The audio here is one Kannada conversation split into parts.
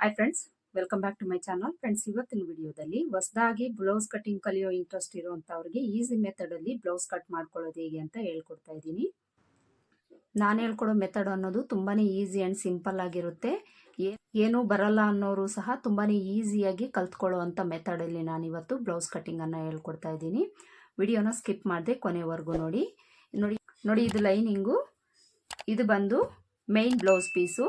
Hi friends welcome back to my channel friends ಇವತ್ತಿನ ವಿಡಿಯೋದಲ್ಲಿ ಹೊಸದಾಗಿ ಬ್ಲೌಸ್ ಕಟಿಂಗ್ ಕಲಿಯೋ ಇಂಟ್ರೆಸ್ಟ್ ಇರುವಂಥವ್ರಿಗೆ ಈಸಿ ಮೆಥಡಲ್ಲಿ ಬ್ಲೌಸ್ ಕಟ್ ಮಾಡ್ಕೊಳ್ಳೋದು ಹೇಗೆ ಅಂತ ಹೇಳ್ಕೊಡ್ತಾ ಇದ್ದೀನಿ. ನಾನು ಹೇಳ್ಕೊಡೋ ಮೆಥಡ್ ಅನ್ನೋದು ತುಂಬಾ ಈಸಿ ಆ್ಯಂಡ್ ಸಿಂಪಲ್ ಆಗಿರುತ್ತೆ. ಏನೂ ಬರಲ್ಲ ಅನ್ನೋರು ಸಹ ತುಂಬಾ ಈಸಿಯಾಗಿ ಕಲ್ತ್ಕೊಳ್ಳೋ ಅಂಥ ನಾನು ಇವತ್ತು ಬ್ಲೌಸ್ ಕಟಿಂಗನ್ನು ಹೇಳ್ಕೊಡ್ತಾ ಇದ್ದೀನಿ. ವಿಡಿಯೋನ ಸ್ಕಿಪ್ ಮಾಡಿದೆ ಕೊನೆವರೆಗೂ ನೋಡಿ. ನೋಡಿ ನೋಡಿ ಇದು ಲೈನಿಂಗು ಇದು ಬಂದು ಮೈನ್ ಬ್ಲೌಸ್ ಪೀಸು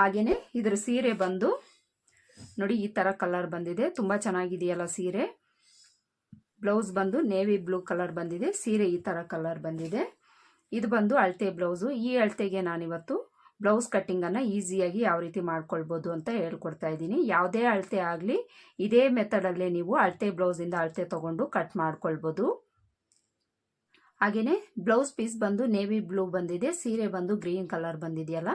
ಹಾಗೆಯೇ ಇದರ ಸೀರೆ ಬಂದು ನೋಡಿ ಈ ಥರ ಕಲರ್ ಬಂದಿದೆ. ತುಂಬ ಚೆನ್ನಾಗಿದೆಯಲ್ಲ ಸೀರೆ. ಬ್ಲೌಸ್ ಬಂದು ನೇವಿ ಬ್ಲೂ ಕಲರ್ ಬಂದಿದೆ. ಸೀರೆ ಈ ಥರ ಕಲರ್ ಬಂದಿದೆ. ಇದು ಬಂದು ಅಳತೆ ಬ್ಲೌಸು. ಈ ಅಳತೆಗೆ ನಾನಿವತ್ತು ಬ್ಲೌಸ್ ಕಟ್ಟಿಂಗನ್ನು ಈಸಿಯಾಗಿ ಯಾವ ರೀತಿ ಮಾಡ್ಕೊಳ್ಬೋದು ಅಂತ ಹೇಳ್ಕೊಡ್ತಾ ಇದ್ದೀನಿ. ಯಾವುದೇ ಅಳತೆ ಆಗಲಿ ಇದೇ ಮೆಥಡಲ್ಲೇ ನೀವು ಅಳತೆ ಬ್ಲೌಸಿಂದ ಅಳತೆ ತೊಗೊಂಡು ಕಟ್ ಮಾಡ್ಕೊಳ್ಬೋದು. ಹಾಗೆಯೇ ಬ್ಲೌಸ್ ಪೀಸ್ ಬಂದು ನೇವಿ ಬ್ಲೂ ಬಂದಿದೆ, ಸೀರೆ ಬಂದು ಗ್ರೀನ್ ಕಲರ್ ಬಂದಿದೆಯಲ್ಲ,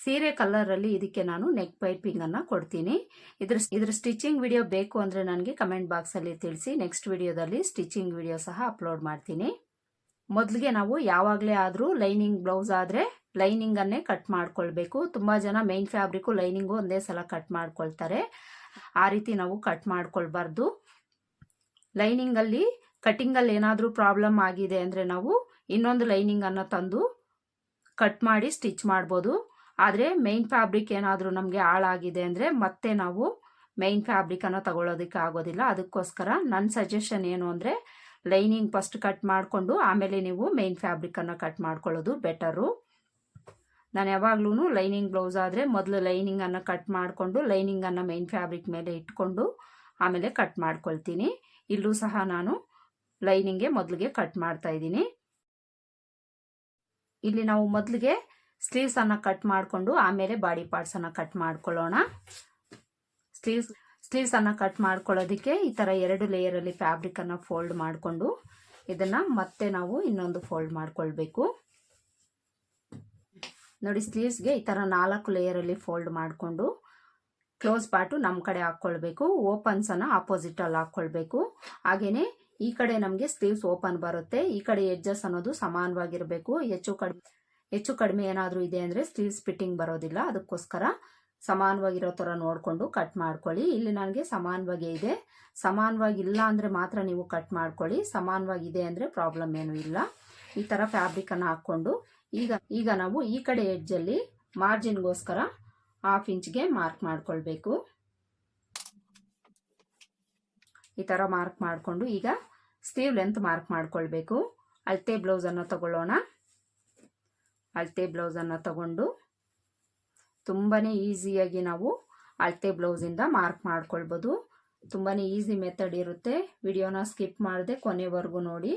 ಸೀರೆ ಕಲರಲ್ಲಿ ಇದಕ್ಕೆ ನಾನು ನೆಕ್ ಪೈಪಿಂಗನ್ನು ಕೊಡ್ತೀನಿ. ಇದ್ರ ಇದ್ರ ಸ್ಟಿಚಿಂಗ್ ವಿಡಿಯೋ ಬೇಕು ಅಂದರೆ ನನಗೆ ಕಮೆಂಟ್ ಬಾಕ್ಸಲ್ಲಿ ತಿಳಿಸಿ ನೆಕ್ಸ್ಟ್ ವಿಡಿಯೋದಲ್ಲಿ ಸ್ಟಿಚಿಂಗ್ ವಿಡಿಯೋ ಸಹ ಅಪ್ಲೋಡ್ ಮಾಡ್ತೀನಿ. ಮೊದಲಿಗೆ ನಾವು ಯಾವಾಗಲೇ ಆದರೂ ಲೈನಿಂಗ್ ಬ್ಲೌಸ್ ಆದರೆ ಲೈನಿಂಗನ್ನೇ ಕಟ್ ಮಾಡ್ಕೊಳ್ಬೇಕು. ತುಂಬ ಜನ ಮೈನ್ ಫ್ಯಾಬ್ರಿಕ್ಕು ಲೈನಿಂಗು ಒಂದೇ ಸಲ ಕಟ್ ಮಾಡ್ಕೊಳ್ತಾರೆ. ಆ ರೀತಿ ನಾವು ಕಟ್ ಮಾಡ್ಕೊಳ್ಬಾರ್ದು. ಲೈನಿಂಗಲ್ಲಿ ಕಟ್ಟಿಂಗಲ್ಲಿ ಏನಾದರೂ ಪ್ರಾಬ್ಲಮ್ ಆಗಿದೆ ಅಂದರೆ ನಾವು ಇನ್ನೊಂದು ಲೈನಿಂಗನ್ನು ತಂದು ಕಟ್ ಮಾಡಿ ಸ್ಟಿಚ್ ಮಾಡ್ಬೋದು. ಆದರೆ ಮೈನ್ ಫ್ಯಾಬ್ರಿಕ್ ಏನಾದರೂ ನಮಗೆ ಹಾಳಾಗಿದೆ ಅಂದರೆ ಮತ್ತೆ ನಾವು ಮೈನ್ ಫ್ಯಾಬ್ರಿಕನ್ನು ತಗೊಳ್ಳೋದಕ್ಕೆ ಆಗೋದಿಲ್ಲ. ಅದಕ್ಕೋಸ್ಕರ ನನ್ನ ಸಜೆಷನ್ ಏನು ಅಂದರೆ ಲೈನಿಂಗ್ ಫಸ್ಟ್ ಕಟ್ ಮಾಡಿಕೊಂಡು ಆಮೇಲೆ ನೀವು ಮೈನ್ ಫ್ಯಾಬ್ರಿಕನ್ನು ಕಟ್ ಮಾಡ್ಕೊಳ್ಳೋದು ಬೆಟರು ನಾನು ಯಾವಾಗ್ಲೂ ಲೈನಿಂಗ್ ಬ್ಲೌಸ್ ಆದರೆ ಮೊದಲು ಲೈನಿಂಗನ್ನು ಕಟ್ ಮಾಡಿಕೊಂಡು ಲೈನಿಂಗನ್ನು ಮೈನ್ ಫ್ಯಾಬ್ರಿಕ್ ಮೇಲೆ ಇಟ್ಕೊಂಡು ಆಮೇಲೆ ಕಟ್ ಮಾಡ್ಕೊಳ್ತೀನಿ. ಇಲ್ಲೂ ಸಹ ನಾನು ಲೈನಿಂಗ್ಗೆ ಮೊದಲಿಗೆ ಕಟ್ ಮಾಡ್ತಾ ಇದ್ದೀನಿ. ಇಲ್ಲಿ ನಾವು ಮೊದಲಿಗೆ ಸ್ಲೀವ್ಸನ್ನು ಕಟ್ ಮಾಡಿಕೊಂಡು ಆಮೇಲೆ ಬಾಡಿ ಪಾರ್ಟ್ಸನ್ನು ಕಟ್ ಮಾಡ್ಕೊಳ್ಳೋಣ. ಸ್ಲೀವ್ಸ್ ಸ್ಲೀವ್ಸನ್ನು ಕಟ್ ಮಾಡ್ಕೊಳ್ಳೋದಕ್ಕೆ ಈ ಥರ ಎರಡು ಲೇಯರಲ್ಲಿ ಫ್ಯಾಬ್ರಿಕನ್ನು ಫೋಲ್ಡ್ ಮಾಡಿಕೊಂಡು ಇದನ್ನು ಮತ್ತೆ ನಾವು ಇನ್ನೊಂದು ಫೋಲ್ಡ್ ಮಾಡ್ಕೊಳ್ಬೇಕು. ನೋಡಿ ಸ್ಲೀವ್ಸ್ಗೆ ಈ ಥರ ನಾಲ್ಕು ಲೇಯರಲ್ಲಿ ಫೋಲ್ಡ್ ಮಾಡಿಕೊಂಡು ಕ್ಲೋಸ್ ಪಾರ್ಟು ನಮ್ಮ ಕಡೆ ಹಾಕ್ಕೊಳ್ಬೇಕು. ಓಪನ್ಸನ್ನು ಆಪೋಸಿಟಲ್ಲಿ ಹಾಕ್ಕೊಳ್ಬೇಕು. ಹಾಗೆಯೇ ಈ ಕಡೆ ನಮಗೆ ಸ್ಲೀವ್ಸ್ ಓಪನ್ ಬರುತ್ತೆ. ಈ ಕಡೆ ಎಡ್ಜಸ್ ಅನ್ನೋದು ಸಮಾನವಾಗಿರಬೇಕು. ಹೆಚ್ಚು ಕಡಿಮೆ ಹೆಚ್ಚು ಕಡಿಮೆ ಏನಾದರೂ ಇದೆ ಅಂದರೆ ಸ್ಲೀವ್ಸ್ ಫಿಟ್ಟಿಂಗ್ ಬರೋದಿಲ್ಲ. ಅದಕ್ಕೋಸ್ಕರ ಸಮಾನವಾಗಿರೋ ಥರ ನೋಡಿಕೊಂಡು ಕಟ್ ಮಾಡ್ಕೊಳ್ಳಿ. ಇಲ್ಲಿ ನನಗೆ ಸಮಾನವಾಗಿ ಇದೆ. ಸಮಾನವಾಗಿ ಇಲ್ಲ ಅಂದರೆ ಮಾತ್ರ ನೀವು ಕಟ್ ಮಾಡ್ಕೊಳ್ಳಿ. ಸಮಾನವಾಗಿದೆ ಅಂದರೆ ಪ್ರಾಬ್ಲಮ್ ಏನೂ ಇಲ್ಲ. ಈ ಥರ ಫ್ಯಾಬ್ರಿಕನ್ನು ಹಾಕ್ಕೊಂಡು ಈಗ ಈಗ ನಾವು ಈ ಕಡೆ ಎಡ್ಜಲ್ಲಿ ಮಾರ್ಜಿನ್ಗೋಸ್ಕರ ಹಾಫ್ ಇಂಚ್ಗೆ ಮಾರ್ಕ್ ಮಾಡ್ಕೊಳ್ಬೇಕು. ಈ ಥರ ಮಾರ್ಕ್ ಮಾಡಿಕೊಂಡು ಈಗ ಸ್ಲೀವ್ ಲೆಂತ್ ಮಾರ್ಕ್ ಮಾಡ್ಕೊಳ್ಬೇಕು. ಅಳತೆ ಬ್ಲೌಸನ್ನು ತಗೊಳ್ಳೋಣ. ಅಳತೆ ಬ್ಲೌಸನ್ನು ತಗೊಂಡು ತುಂಬಾ ಈಸಿಯಾಗಿ ನಾವು ಅಳತೆ ಬ್ಲೌಸಿಂದ ಮಾರ್ಕ್ ಮಾಡ್ಕೊಳ್ಬೋದು. ತುಂಬಾ ಈಸಿ ಮೆಥಡ್ ಇರುತ್ತೆ. ವಿಡಿಯೋನ ಸ್ಕಿಪ್ ಮಾಡದೆ ಕೊನೆವರೆಗೂ ನೋಡಿ.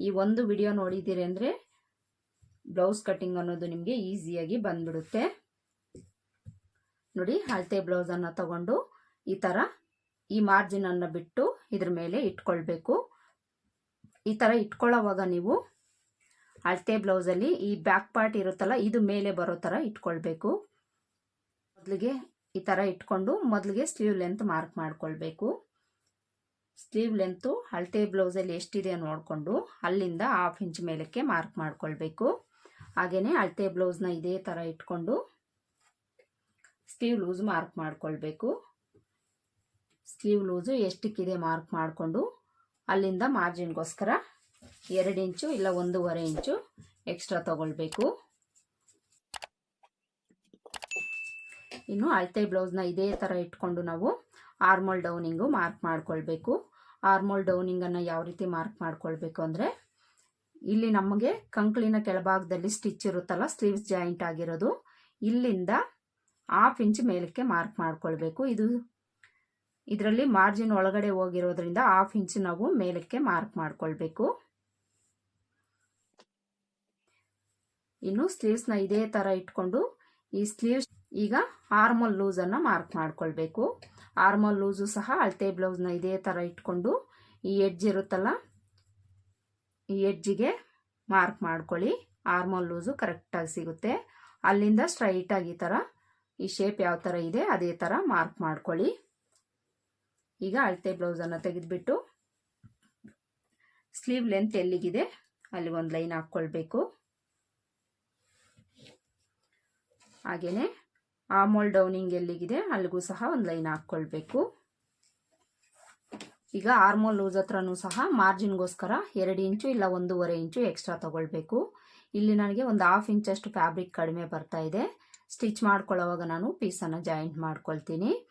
ಈ ಒಂದು ವಿಡಿಯೋ ನೋಡಿದ್ದೀರಿ ಅಂದರೆ ಬ್ಲೌಸ್ ಕಟಿಂಗ್ ಅನ್ನೋದು ನಿಮಗೆ ಈಸಿಯಾಗಿ ಬಂದ್ಬಿಡುತ್ತೆ. ನೋಡಿ, ಅಳತೆ ಬ್ಲೌಸನ್ನು ತಗೊಂಡು ಈ ಥರ ಈ ಮಾರ್ಜಿನ್ ಅನ್ನು ಬಿಟ್ಟು ಇದ್ರ ಮೇಲೆ ಇಟ್ಕೊಳ್ಬೇಕು. ಈ ಥರ ಇಟ್ಕೊಳ್ಳೋವಾಗ ನೀವು ಅಳತೆ ಬ್ಲೌಸಲ್ಲಿ ಈ ಬ್ಯಾಕ್ ಪಾರ್ಟ್ ಇರುತ್ತಲ್ಲ, ಇದು ಮೇಲೆ ಬರೋ ಥರ ಇಟ್ಕೊಳ್ಬೇಕು. ಮೊದಲಿಗೆ ಈ ಥರ ಇಟ್ಕೊಂಡು ಮೊದಲಿಗೆ ಸ್ಲೀವ್ ಲೆಂತ್ ಮಾರ್ಕ್ ಮಾಡ್ಕೊಳ್ಬೇಕು. ಸ್ಲೀವ್ ಲೆಂತು ಅಳತೆ ಬ್ಲೌಸಲ್ಲಿ ಎಷ್ಟಿದೆ ನೋಡಿಕೊಂಡು ಅಲ್ಲಿಂದ ಹಾಫ್ ಇಂಚ್ ಮೇಲಕ್ಕೆ ಮಾರ್ಕ್ ಮಾಡ್ಕೊಳ್ಬೇಕು. ಹಾಗೆಯೇ ಅಳತೆ ಬ್ಲೌಸ್ನ ಇದೇ ಥರ ಇಟ್ಕೊಂಡು ಸ್ಲೀವ್ ಲೂಸ್ ಮಾರ್ಕ್ ಮಾಡ್ಕೊಳ್ಬೇಕು. ಸ್ಲೀವ್ ಲೂಸು ಎಷ್ಟಕ್ಕಿದೆ ಮಾರ್ಕ್ ಮಾಡಿಕೊಂಡು ಅಲ್ಲಿಂದ ಮಾರ್ಜಿನ್ಗೋಸ್ಕರ ಎರಡು ಇಂಚು ಇಲ್ಲ ಒಂದೂವರೆ ಇಂಚು ಎಕ್ಸ್ಟ್ರಾ ತಗೊಳ್ಬೇಕು. ಇನ್ನು ಅಳತೆ ಬ್ಲೌಸ್ನ ಇದೇ ಥರ ಇಟ್ಕೊಂಡು ನಾವು ಆರ್ಮೋಲ್ ಡೌನಿಂಗು ಮಾರ್ಕ್ ಮಾಡ್ಕೊಳ್ಬೇಕು. ಆರ್ಮೋಲ್ ಡೌನಿಂಗನ್ನು ಯಾವ ರೀತಿ ಮಾರ್ಕ್ ಮಾಡ್ಕೊಳ್ಬೇಕು ಅಂದರೆ ಇಲ್ಲಿ ನಮಗೆ ಕಂಕ್ಳಿನ ಕೆಳಭಾಗದಲ್ಲಿ ಸ್ಟಿಚ್ ಇರುತ್ತಲ್ಲ ಸ್ಲೀವ್ಸ್ ಜಾಯಿಂಟ್ ಆಗಿರೋದು, ಇಲ್ಲಿಂದ ಹಾಫ್ ಇಂಚ್ ಮೇಲಕ್ಕೆ ಮಾರ್ಕ್ ಮಾಡ್ಕೊಳ್ಬೇಕು. ಇದು ಇದರಲ್ಲಿ ಮಾರ್ಜಿನ್ ಒಳಗಡೆ ಹೋಗಿರೋದ್ರಿಂದ ಹಾಫ್ ಇಂಚ್ ನಾವು ಮೇಲಕ್ಕೆ ಮಾರ್ಕ್ ಮಾಡ್ಕೊಳ್ಬೇಕು. ಇನ್ನು ಸ್ಲೀವ್ಸ್ನ ಇದೇ ಥರ ಇಟ್ಕೊಂಡು ಈ ಸ್ಲೀವ್ಸ್ ಈಗ ಆರ್ಮಲ್ ಲೂಸನ್ನು ಮಾರ್ಕ್ ಮಾಡ್ಕೊಳ್ಬೇಕು. ಆರ್ಮಲ್ ಲೂಸು ಸಹ ಅಳತೆ ಬ್ಲೌಸ್ನ ಇದೇ ಥರ ಇಟ್ಕೊಂಡು ಈ ಎಡ್ಜ್ ಇರುತ್ತಲ್ಲ, ಈ ಎಡ್ಜಿಗೆ ಮಾರ್ಕ್ ಮಾಡ್ಕೊಳ್ಳಿ. ಆರ್ಮಲ್ ಲೂಸು ಕರೆಕ್ಟಾಗಿ ಸಿಗುತ್ತೆ. ಅಲ್ಲಿಂದ ಸ್ಟ್ರೈಟಾಗಿ ಈ ಥರ ಈ ಶೇಪ್ ಯಾವ ಥರ ಇದೆ ಅದೇ ಥರ ಮಾರ್ಕ್ ಮಾಡ್ಕೊಳ್ಳಿ. ಈಗ ಅಳತೆ ಬ್ಲೌಸನ್ನು ತೆಗೆದುಬಿಟ್ಟು ಸ್ಲೀವ್ ಲೆಂತ್ ಎಲ್ಲಿಗಿದೆ? ಅಲ್ಲಿ ಒಂದು ಲೈನ್ ಹಾಕ್ಕೊಳ್ಬೇಕು. ಹಾಗೆಯೇ ಆಮೋಲ್ ಡೌನಿಂಗ್ ಎಲ್ಲಿಗಿದೆ? ಅಲ್ಲಿಗೂ ಸಹ ಒಂದು ಲೈನ್ ಹಾಕ್ಕೊಳ್ಬೇಕು. ಈಗ ಆರ್ಮೋಲ್ ಲೂಸ್ ಹತ್ರನೂ ಸಹ ಮಾರ್ಜಿನ್ಗೋಸ್ಕರ ಎರಡು ಇಂಚು ಇಲ್ಲ ಒಂದೂವರೆ ಇಂಚು ಎಕ್ಸ್ಟ್ರಾ ತಗೊಳ್ಬೇಕು. ಇಲ್ಲಿ ನನಗೆ ಒಂದು ಹಾಫ್ ಇಂಚಷ್ಟು ಫ್ಯಾಬ್ರಿಕ್ ಕಡಿಮೆ ಬರ್ತಾ ಇದೆ. ಸ್ಟಿಚ್ ಮಾಡ್ಕೊಳ್ಳೋವಾಗ ನಾನು ಪೀಸನ್ನು ಜಾಯಿಂಟ್ ಮಾಡ್ಕೊಳ್ತೀನಿ.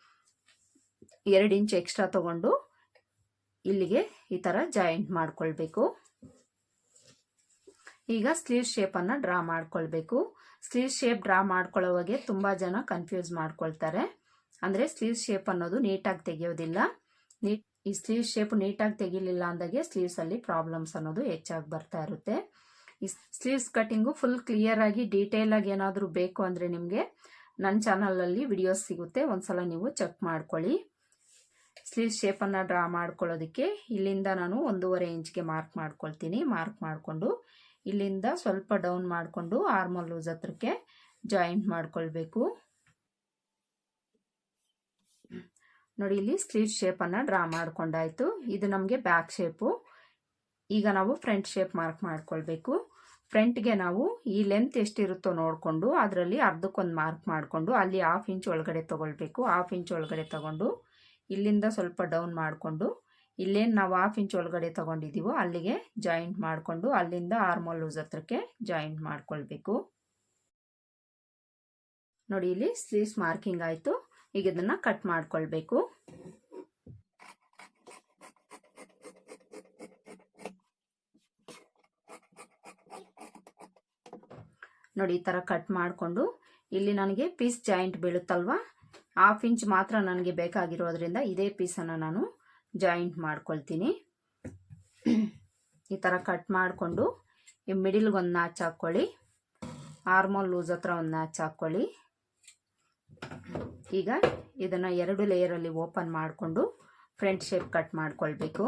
ಎರಡು ಇಂಚ್ ಎಕ್ಸ್ಟ್ರಾ ತಗೊಂಡು ಇಲ್ಲಿಗೆ ಈ ಥರ ಜಾಯಿಂಟ್ ಮಾಡ್ಕೊಳ್ಬೇಕು. ಈಗ ಸ್ಲೀವ್ ಶೇಪನ್ನು ಡ್ರಾ ಮಾಡ್ಕೊಳ್ಬೇಕು. ಸ್ಲೀವ್ ಶೇಪ್ ಡ್ರಾ ಮಾಡ್ಕೊಳ್ಳೋವಾಗೆ ತುಂಬ ಜನ ಕನ್ಫ್ಯೂಸ್ ಮಾಡ್ಕೊಳ್ತಾರೆ. ಅಂದರೆ ಸ್ಲೀವ್ ಶೇಪ್ ಅನ್ನೋದು ನೀಟಾಗಿ ತೆಗೆಯೋದಿಲ್ಲ. ನೀಟ್ ಈ ಸ್ಲೀವ್ ಶೇಪ್ ನೀಟಾಗಿ ತೆಗಿಲಿಲ್ಲ ಅಂದಾಗೆ ಸ್ಲೀವ್ಸಲ್ಲಿ ಪ್ರಾಬ್ಲಮ್ಸ್ ಅನ್ನೋದು ಹೆಚ್ಚಾಗಿ ಬರ್ತಾ ಇರುತ್ತೆ. ಈ ಸ್ಲೀವ್ಸ್ ಕಟ್ಟಿಂಗು ಫುಲ್ ಕ್ಲಿಯರ್ ಆಗಿ ಡೀಟೇಲ್ ಆಗಿ ಏನಾದರೂ ಬೇಕು ಅಂದರೆ ನಿಮಗೆ ನನ್ನ ಚಾನಲಲ್ಲಿ ವಿಡಿಯೋಸ್ ಸಿಗುತ್ತೆ. ಒಂದ್ಸಲ ನೀವು ಚೆಕ್ ಮಾಡ್ಕೊಳ್ಳಿ. ಸ್ಲೀವ್ ಶೇಪನ್ನು ಡ್ರಾ ಮಾಡ್ಕೊಳ್ಳೋದಕ್ಕೆ ಇಲ್ಲಿಂದ ನಾನು ಒಂದೂವರೆ ಇಂಚ್ಗೆ ಮಾರ್ಕ್ ಮಾಡ್ಕೊಳ್ತೀನಿ. ಮಾರ್ಕ್ ಮಾಡಿಕೊಂಡು ಇಲ್ಲಿಂದ ಸ್ವಲ್ಪ ಡೌನ್ ಮಾಡಿಕೊಂಡು ಆರ್ಮಲ್ ಲೂಸ್ ಹತ್ರಕ್ಕೆ ಜಾಯಿಂಟ್ ಮಾಡ್ಕೊಳ್ಬೇಕು. ನೋಡಿ, ಇಲ್ಲಿ ಸ್ಲೀವ್ ಶೇಪನ್ನು ಡ್ರಾ ಮಾಡ್ಕೊಂಡಾಯ್ತು. ಇದು ನಮಗೆ ಬ್ಯಾಕ್ ಶೇಪು ಈಗ ನಾವು ಫ್ರಂಟ್ ಶೇಪ್ ಮಾರ್ಕ್ ಮಾಡ್ಕೊಳ್ಬೇಕು. ಫ್ರಂಟ್ಗೆ ನಾವು ಈ ಲೆಂತ್ ಎಷ್ಟಿರುತ್ತೋ ನೋಡಿಕೊಂಡು ಅದರಲ್ಲಿ ಅರ್ಧಕ್ಕೊಂದು ಮಾರ್ಕ್ ಮಾಡಿಕೊಂಡು ಅಲ್ಲಿ ಹಾಫ್ ಇಂಚ್ ಒಳಗಡೆ ತೊಗೊಳ್ಬೇಕು. ಹಾಫ್ ಇಂಚ್ ಒಳಗಡೆ ತಗೊಂಡು ಇಲ್ಲಿಂದ ಸ್ವಲ್ಪ ಡೌನ್ ಮಾಡಿಕೊಂಡು ಇಲ್ಲೇನು ನಾವು ಹಾಫ್ ಇಂಚ್ ಒಳಗಡೆ ತೊಗೊಂಡಿದ್ದೀವೋ ಅಲ್ಲಿಗೆ ಜಾಯಿಂಟ್ ಮಾಡಿಕೊಂಡು ಅಲ್ಲಿಂದ ಆರ್ಮೋಲ್ ಲೂಸ್ ಹತ್ರಕ್ಕೆ ಜಾಯಿಂಟ್ ಮಾಡ್ಕೊಳ್ಬೇಕು. ನೋಡಿ ಇಲ್ಲಿ ಸ್ಲೀವ್ಸ್ ಮಾರ್ಕಿಂಗ್ ಆಯಿತು. ಈಗ ಇದನ್ನು ಕಟ್ ಮಾಡ್ಕೊಳ್ಬೇಕು. ನೋಡಿ ಈ ಥರ ಕಟ್ ಮಾಡಿಕೊಂಡು ಇಲ್ಲಿ ನನಗೆ ಪೀಸ್ ಜಾಯಿಂಟ್ ಬೀಳುತ್ತಲ್ವ? ಹಾಫ್ ಇಂಚ್ ಮಾತ್ರ ನನಗೆ ಬೇಕಾಗಿರೋದ್ರಿಂದ ಇದೇ ಪೀಸನ್ನು ನಾನು ಜಾಯಿಂಟ್ ಮಾಡ್ಕೊಳ್ತೀನಿ. ಈ ಥರ ಕಟ್ ಮಾಡಿಕೊಂಡು ಈ ಮಿಡಿಲ್ಗೆ ಒಂದು ನಾಚ್ ಹಾಕ್ಕೊಳ್ಳಿ. ಆರ್ಮೋಲ್ ಲೂಸ್ ಹತ್ರ ಒಂದು ನಾಚ್ ಹಾಕ್ಕೊಳ್ಳಿ. ಈಗ ಇದನ್ನು ಎರಡು ಲೇಯರಲ್ಲಿ ಓಪನ್ ಮಾಡಿಕೊಂಡು ಫ್ರಂಟ್ ಶೇಪ್ ಕಟ್ ಮಾಡ್ಕೊಳ್ಬೇಕು.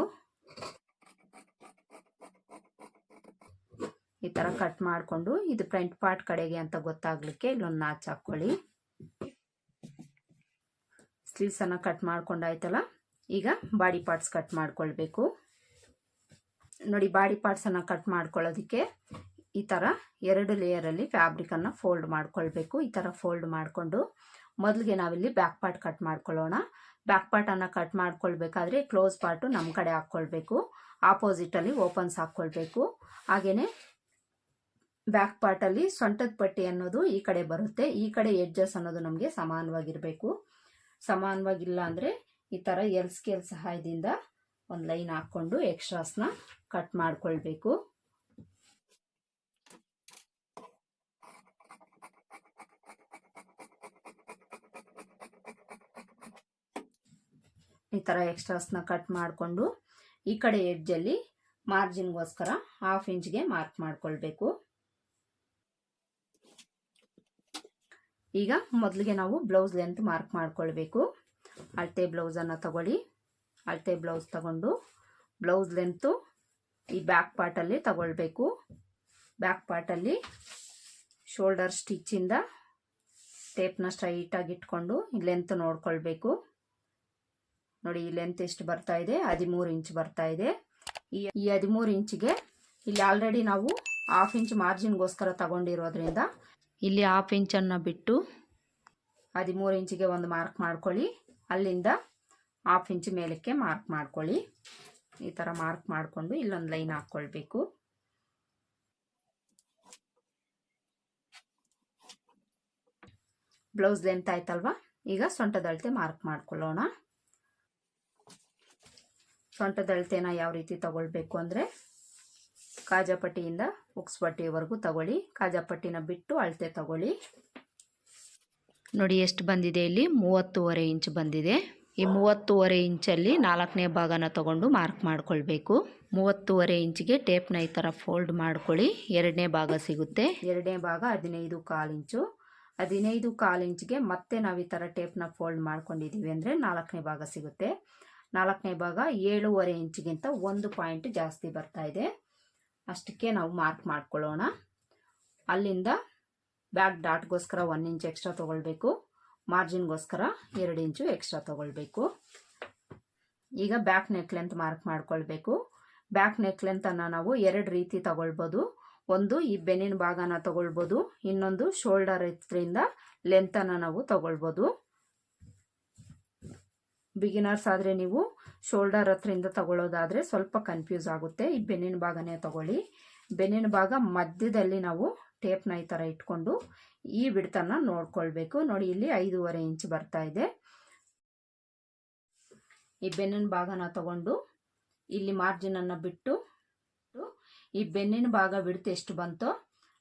ಈ ಥರ ಕಟ್ ಮಾಡಿಕೊಂಡು ಇದು ಫ್ರಂಟ್ ಪಾರ್ಟ್ ಕಡೆಗೆ ಅಂತ ಗೊತ್ತಾಗ್ಲಿಕ್ಕೆ ಇಲ್ಲೊಂದು ನಾಚ್ ಹಾಕ್ಕೊಳ್ಳಿ. ಸ್ಲೀವ್ಸನ್ನು ಕಟ್ ಮಾಡ್ಕೊಂಡಾಯ್ತಲ್ಲ ಈಗ ಬಾಡಿ ಪಾರ್ಟ್ಸ್ ಕಟ್ ಮಾಡ್ಕೊಳ್ಬೇಕು. ನೋಡಿ, ಬಾಡಿ ಪಾರ್ಟ್ಸನ್ನು ಕಟ್ ಮಾಡ್ಕೊಳ್ಳೋದಕ್ಕೆ ಈ ಥರ ಎರಡು ಲೇಯರಲ್ಲಿ ಫ್ಯಾಬ್ರಿಕನ್ನು ಫೋಲ್ಡ್ ಮಾಡ್ಕೊಳ್ಬೇಕು. ಈ ಥರ ಫೋಲ್ಡ್ ಮಾಡಿಕೊಂಡು ಮೊದಲಿಗೆ ನಾವಿಲ್ಲಿ ಬ್ಯಾಕ್ ಪಾರ್ಟ್ ಕಟ್ ಮಾಡ್ಕೊಳ್ಳೋಣ. ಬ್ಯಾಕ್ ಪಾರ್ಟನ್ನು ಕಟ್ ಮಾಡ್ಕೊಳ್ಬೇಕಾದ್ರೆ ಕ್ಲೋಸ್ ಪಾರ್ಟು ನಮ್ಮ ಕಡೆ ಹಾಕ್ಕೊಳ್ಬೇಕು. ಆಪೋಸಿಟಲ್ಲಿ ಓಪನ್ಸ್ ಹಾಕ್ಕೊಳ್ಬೇಕು. ಹಾಗೆಯೇ ಬ್ಯಾಕ್ ಪಾರ್ಟಲ್ಲಿ ಸೊಂಟದ ಪಟ್ಟಿ ಅನ್ನೋದು ಈ ಕಡೆ ಬರುತ್ತೆ. ಈ ಕಡೆ ಎಡ್ಜಸ್ ಅನ್ನೋದು ನಮಗೆ ಸಮಾನವಾಗಿರಬೇಕು. ಸಮಾನವಾಗಿಲ್ಲ ಅಂದರೆ ಈ ಥರ ಎಲ್ ಸ್ಕೇಲ್ ಸಹಾಯದಿಂದ ಒಂದು ಲೈನ್ ಹಾಕ್ಕೊಂಡು ಎಕ್ಸ್ಟ್ರಾಸ್ನ ಕಟ್ ಮಾಡ್ಕೊಳ್ಬೇಕು. ಈ ಥರ ಎಕ್ಸ್ಟ್ರಾಸ್ನ ಕಟ್ ಮಾಡಿಕೊಂಡು ಈ ಕಡೆ ಎಡ್ಜಲ್ಲಿ ಮಾರ್ಜಿನ್ಗೋಸ್ಕರ ಹಾಫ್ ಇಂಚ್ಗೆ ಮಾರ್ಕ್ ಮಾಡ್ಕೊಳ್ಬೇಕು. ಈಗ ಮೊದಲಿಗೆ ನಾವು ಬ್ಲೌಸ್ ಲೆಂತ್ ಮಾರ್ಕ್ ಮಾಡ್ಕೊಳ್ಬೇಕು. ಅಳತೆ ಬ್ಲೌಸನ್ನು ತಗೊಳ್ಳಿ. ಅಳತೆ ಬ್ಲೌಸ್ ತಗೊಂಡು ಬ್ಲೌಸ್ ಲೆಂತು ಈ ಬ್ಯಾಕ್ ಪಾರ್ಟಲ್ಲಿ ತಗೊಳ್ಬೇಕು. ಬ್ಯಾಕ್ ಪಾರ್ಟಲ್ಲಿ ಶೋಲ್ಡರ್ ಸ್ಟಿಚ್ಚಿಂದ ಟೇಪ್ನ ಸ್ಟ್ರೈಟಾಗಿ ಇಟ್ಕೊಂಡು ಲೆಂತ್ ನೋಡ್ಕೊಳ್ಬೇಕು. ನೋಡಿ ಈ ಲೆಂತ್ ಎಷ್ಟು ಬರ್ತಾ ಇದೆ? ಹದಿಮೂರು ಇಂಚ್ ಬರ್ತಾ ಇದೆ. ಈ ಈ ಹದಿಮೂರು ಇಂಚಿಗೆ ಇಲ್ಲಿ ಆಲ್ರೆಡಿ ನಾವು ಹಾಫ್ ಇಂಚ್ ಮಾರ್ಜಿನ್ಗೋಸ್ಕರ ತಗೊಂಡಿರೋದ್ರಿಂದ ಇಲ್ಲಿ ಹಾಫ್ ಇಂಚನ್ನು ಬಿಟ್ಟು ಹದಿಮೂರು ಇಂಚಿಗೆ ಒಂದು ಮಾರ್ಕ್ ಮಾಡ್ಕೊಳ್ಳಿ. ಅಲ್ಲಿಂದ ಹಾಫ್ ಇಂಚ್ ಮೇಲಕ್ಕೆ ಮಾರ್ಕ್ ಮಾಡ್ಕೊಳ್ಳಿ. ಈ ಥರ ಮಾರ್ಕ್ ಮಾಡಿಕೊಂಡು ಇಲ್ಲೊಂದು ಲೈನ್ ಹಾಕ್ಕೊಳ್ಬೇಕು. ಬ್ಲೌಸ್ ಲೆಂತ್ ಆಯ್ತಲ್ವಾ? ಈಗ ಸೊಂಟದ ಅಳತೆ ಮಾರ್ಕ್ ಮಾಡ್ಕೊಳ್ಳೋಣ. ಸೊಂಟದ ಅಳತೆನ ಯಾವ ರೀತಿ ತಗೊಳ್ಬೇಕು ಅಂದರೆ ಕಾಜಾಪಟ್ಟಿಯಿಂದ ಉಕ್ಸ್ ಪಟ್ಟಿಯವರೆಗೂ ತಗೊಳ್ಳಿ. ಕಾಜಾಪಟ್ಟಿನ ಬಿಟ್ಟು ಅಳತೆ ತಗೊಳ್ಳಿ. ನೋಡಿ, ಎಷ್ಟು ಬಂದಿದೆ ಇಲ್ಲಿ? ಮೂವತ್ತೂವರೆ ಇಂಚ್ ಬಂದಿದೆ. ಈ ಮೂವತ್ತೂವರೆ ಇಂಚಲ್ಲಿ ನಾಲ್ಕನೇ ಭಾಗನ ತಗೊಂಡು ಮಾರ್ಕ್ ಮಾಡ್ಕೊಳ್ಬೇಕು. ಮೂವತ್ತೂವರೆ ಇಂಚಿಗೆ ಟೇಪ್ನ ಈ ಥರ ಫೋಲ್ಡ್ ಮಾಡ್ಕೊಳ್ಳಿ. ಎರಡನೇ ಭಾಗ ಸಿಗುತ್ತೆ. ಎರಡನೇ ಭಾಗ ಹದಿನೈದು ಕಾಲು ಇಂಚು. ಹದಿನೈದು ಕಾಲು ಇಂಚಿಗೆ ಮತ್ತೆ ನಾವು ಈ ಥರ ಟೇಪ್ನ ಫೋಲ್ಡ್ ಮಾಡ್ಕೊಂಡಿದ್ದೀವಿ ಅಂದರೆ ನಾಲ್ಕನೇ ಭಾಗ ಸಿಗುತ್ತೆ. ನಾಲ್ಕನೇ ಭಾಗ ಏಳೂವರೆ ಇಂಚಿಗಿಂತ ಒಂದು ಪಾಯಿಂಟ್ ಜಾಸ್ತಿ ಬರ್ತಾ ಇದೆ. ಅಷ್ಟಕ್ಕೆ ನಾವು ಮಾರ್ಕ್ ಮಾಡ್ಕೊಳ್ಳೋಣ. ಅಲ್ಲಿಂದ ಬ್ಯಾಕ್ ಡಾಟ್ಗೋಸ್ಕರ ಒನ್ ಇಂಚ್ ಎಕ್ಸ್ಟ್ರಾ ತೊಗೊಳ್ಬೇಕು. ಮಾರ್ಜಿನ್ಗೋಸ್ಕರ ಎರಡು ಇಂಚು ಎಕ್ಸ್ಟ್ರಾ ತೊಗೊಳ್ಬೇಕು. ಈಗ ಬ್ಯಾಕ್ ನೆಕ್ ಲೆಂತ್ ಮಾರ್ಕ್ ಮಾಡ್ಕೊಳ್ಬೇಕು. ಬ್ಯಾಕ್ ನೆಕ್ ಲೆಂತನ್ನು ನಾವು ಎರಡು ರೀತಿ ತಗೊಳ್ಬೋದು. ಒಂದು ಈ ಬೆನ್ನಿನ ಭಾಗನ ತಗೊಳ್ಬೋದು. ಇನ್ನೊಂದು ಶೋಲ್ಡರ್ ಹತ್ರದಿಂದ ಲೆಂತನ್ನು ನಾವು ತಗೊಳ್ಬೋದು. ಬಿಗಿನರ್ಸ್ ಆದರೆ ನೀವು ಶೋಲ್ಡರ್ ಹತ್ರಿಂದ ತಗೊಳ್ಳೋದಾದರೆ ಸ್ವಲ್ಪ ಕನ್ಫ್ಯೂಸ್ ಆಗುತ್ತೆ. ಈ ಬೆನ್ನಿನ ಭಾಗನೇ ತಗೊಳ್ಳಿ. ಬೆನ್ನಿನ ಭಾಗ ಮಧ್ಯದಲ್ಲಿ ನಾವು ಟೇಪ್ನ ಈ ಥರ ಇಟ್ಕೊಂಡು ಈ ಬಿಡ್ತನ್ನು ನೋಡ್ಕೊಳ್ಬೇಕು. ನೋಡಿ, ಇಲ್ಲಿ ಐದೂವರೆ ಇಂಚ್ ಬರ್ತಾ ಇದೆ. ಈ ಬೆನ್ನಿನ ಭಾಗನ ತಗೊಂಡು ಇಲ್ಲಿ ಮಾರ್ಜಿನನ್ನು ಬಿಟ್ಟು ಈ ಬೆನ್ನಿನ ಭಾಗ ಬಿಡ್ತು ಎಷ್ಟು ಬಂತೋ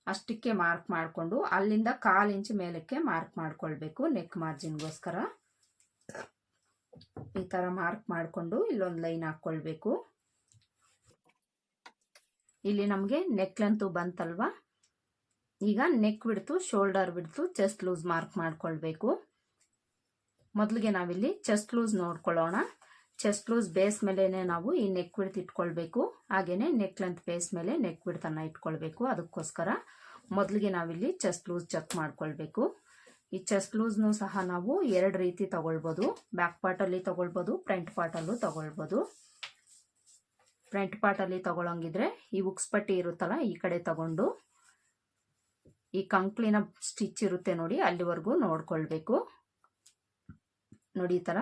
ಅಷ್ಟಕ್ಕೆ ಮಾರ್ಕ್ ಮಾಡಿಕೊಂಡು ಅಲ್ಲಿಂದ ಕಾಲು ಇಂಚ್ ಮೇಲಕ್ಕೆ ಮಾರ್ಕ್ ಮಾಡ್ಕೊಳ್ಬೇಕು ನೆಕ್ ಮಾರ್ಜಿನ್ಗೋಸ್ಕರ ಈ ಥರ ಮಾರ್ಕ್ ಮಾಡಿಕೊಂಡು ಇಲ್ಲೊಂದು ಲೈನ್ ಹಾಕ್ಕೊಳ್ಬೇಕು ಇಲ್ಲಿ ನಮಗೆ ನೆಕ್ ಬಂತಲ್ವಾ? ಈಗ ನೆಕ್ ಬಿಡ್ತು ಶೋಲ್ಡರ್ ಬಿಡ್ತು ಚೆಸ್ಟ್ ಲೂಸ್ ಮಾರ್ಕ್ ಮಾಡ್ಕೊಳ್ಬೇಕು. ಮೊದಲಿಗೆ ನಾವಿಲ್ಲಿ ಚೆಸ್ಟ್ ಲೂಸ್ ನೋಡ್ಕೊಳ್ಳೋಣ. ಚೆಸ್ಟ್ ಲೂಸ್ ಬೇಸ್ ಮೇಲೆ ನಾವು ಈ ನೆಕ್ ಬಿಡ್ತು ಇಟ್ಕೊಳ್ಬೇಕು. ಹಾಗೆಯೇ ನೆಕ್ ಲೆಂತ್ ಬೇಸ್ ಮೇಲೆ ನೆಕ್ ಬಿಡ್ತನ್ನ ಇಟ್ಕೊಳ್ಬೇಕು ಅದಕ್ಕೋಸ್ಕರ. ಮೊದಲಿಗೆ ನಾವಿಲ್ಲಿ ಚೆಸ್ಟ್ ಲೂಸ್ ಚೆಕ್ ಮಾಡ್ಕೊಳ್ಬೇಕು. ಈ ಚೆಸ್ಟ್ ಲೂಸ್ನು ಸಹ ನಾವು ಎರಡು ರೀತಿ ತಗೊಳ್ಬೋದು. ಬ್ಯಾಕ್ ಪಾರ್ಟಲ್ಲಿ ತಗೊಳ್ಬೋದು ಫ್ರಂಟ್ ಪಾರ್ಟಲ್ಲೂ ತಗೊಳ್ಬೋದು. ಫ್ರಂಟ್ ಪಾರ್ಟಲ್ಲಿ ತಗೊಳಂಗಿದ್ರೆ ಈ ಉಕ್ಸ್ ಪಟ್ಟಿ ಇರುತ್ತಲ್ಲ, ಈ ಕಡೆ ತಗೊಂಡು ಈ ಕಂಕ್ಲಿನ ಸ್ಟಿಚ್ ಇರುತ್ತೆ ನೋಡಿ, ಅಲ್ಲಿವರೆಗೂ ನೋಡ್ಕೊಳ್ಬೇಕು. ನೋಡಿ ಈ ಥರ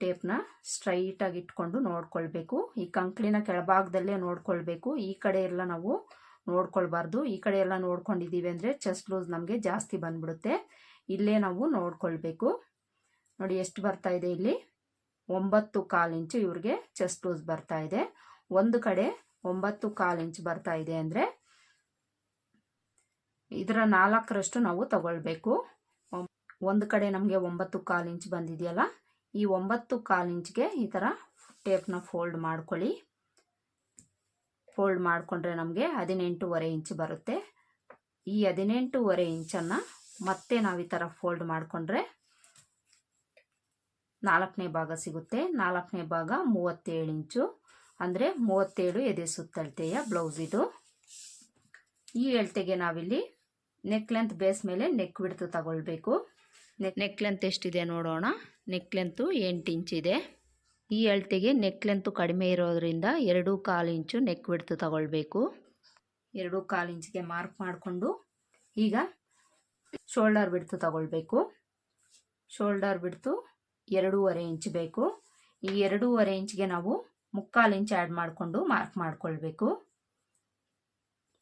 ಟೇಪ್ನ ಸ್ಟ್ರೈಟಾಗಿ ಇಟ್ಕೊಂಡು ನೋಡ್ಕೊಳ್ಬೇಕು. ಈ ಕಂಕ್ಲಿನ ಕೆಳಭಾಗದಲ್ಲೇ ನೋಡ್ಕೊಳ್ಬೇಕು. ಈ ಕಡೆ ಎಲ್ಲ ನಾವು ನೋಡ್ಕೊಳ್ಬಾರ್ದು. ಈ ಕಡೆ ಎಲ್ಲ ನೋಡ್ಕೊಂಡಿದ್ದೀವಿ ಅಂದರೆ ಚೆಸ್ಟ್ ಲೂಸ್ ನಮಗೆ ಜಾಸ್ತಿ ಬಂದ್ಬಿಡುತ್ತೆ. ಇಲ್ಲೇ ನಾವು ನೋಡ್ಕೊಳ್ಬೇಕು. ನೋಡಿ ಎಷ್ಟು ಬರ್ತಾ ಇದೆ ಇಲ್ಲಿ? ಒಂಬತ್ತು ಕಾಲು ಇಂಚು ಇವ್ರಿಗೆ ಚೆಸ್ಟ್ ಲೂಸ್ ಬರ್ತಾ ಇದೆ. ಒಂದು ಕಡೆ ಒಂಬತ್ತು ಕಾಲು ಇಂಚ್ ಬರ್ತಾ ಇದೆ ಅಂದರೆ ಇದರ ನಾಲ್ಕರಷ್ಟು ನಾವು ತಗೊಳ್ಬೇಕು. ಒಂದು ಕಡೆ ನಮಗೆ ಒಂಬತ್ತು ಕಾಲು ಇಂಚ್ ಬಂದಿದೆಯಲ್ಲ, ಈ ಒಂಬತ್ತು ಕಾಲು ಇಂಚ್ಗೆ ಈ ಥರ ಟೇಪ್ನ ಫೋಲ್ಡ್ ಮಾಡ್ಕೊಳ್ಳಿ. ಫೋಲ್ಡ್ ಮಾಡಿಕೊಂಡ್ರೆ ನಮಗೆ ಹದಿನೆಂಟೂವರೆ ಇಂಚ್ ಬರುತ್ತೆ. ಈ ಹದಿನೆಂಟೂವರೆ ಇಂಚನ್ನು ಮತ್ತೆ ನಾವು ಈ ಥರ ಫೋಲ್ಡ್ ಮಾಡಿಕೊಂಡ್ರೆ ನಾಲ್ಕನೇ ಭಾಗ ಸಿಗುತ್ತೆ. ನಾಲ್ಕನೇ ಭಾಗ ಮೂವತ್ತೇಳು ಇಂಚು, ಅಂದರೆ ಮೂವತ್ತೇಳು ಎದೆ ಸುತ್ತಳತೆಯ ಬ್ಲೌಸ್ ಇದು. ಈ ಎಳ್ತೆಗೆ ನಾವಿಲ್ಲಿ ನೆಕ್ ಲೆಂತ್ ಬೇಸ್ ಮೇಲೆ ನೆಕ್ ಬಿಡ್ತು ತಗೊಳ್ಬೇಕು. ನೆಕ್ ನೆಕ್ ಲೆಂತ್ ಎಷ್ಟಿದೆ ನೋಡೋಣ. ನೆಕ್ ಲೆಂತು ಎಂಟು ಇಂಚಿದೆ ಈ ಅಳತೆಗೆ ನೆಕ್ ಲೆಂತು ಕಡಿಮೆ ಇರೋದ್ರಿಂದ ಎರಡು ಕಾಲು ಇಂಚು ನೆಕ್ ಬಿಡ್ತು ತಗೊಳ್ಬೇಕು. ಎರಡು ಕಾಲು ಇಂಚಿಗೆ ಮಾರ್ಕ್ ಮಾಡಿಕೊಂಡು ಈಗ ಶೋಲ್ಡರ್ ಬಿಡ್ತು ತಗೊಳ್ಬೇಕು. ಶೋಲ್ಡರ್ ಬಿಡ್ತು ಎರಡೂವರೆ ಇಂಚ್ ಬೇಕು. ಈ ಎರಡೂವರೆ ಇಂಚ್ಗೆ ನಾವು ಮುಕ್ಕಾಲು ಇಂಚ್ ಆ್ಯಡ್ ಮಾಡಿಕೊಂಡು ಮಾರ್ಕ್ ಮಾಡ್ಕೊಳ್ಬೇಕು.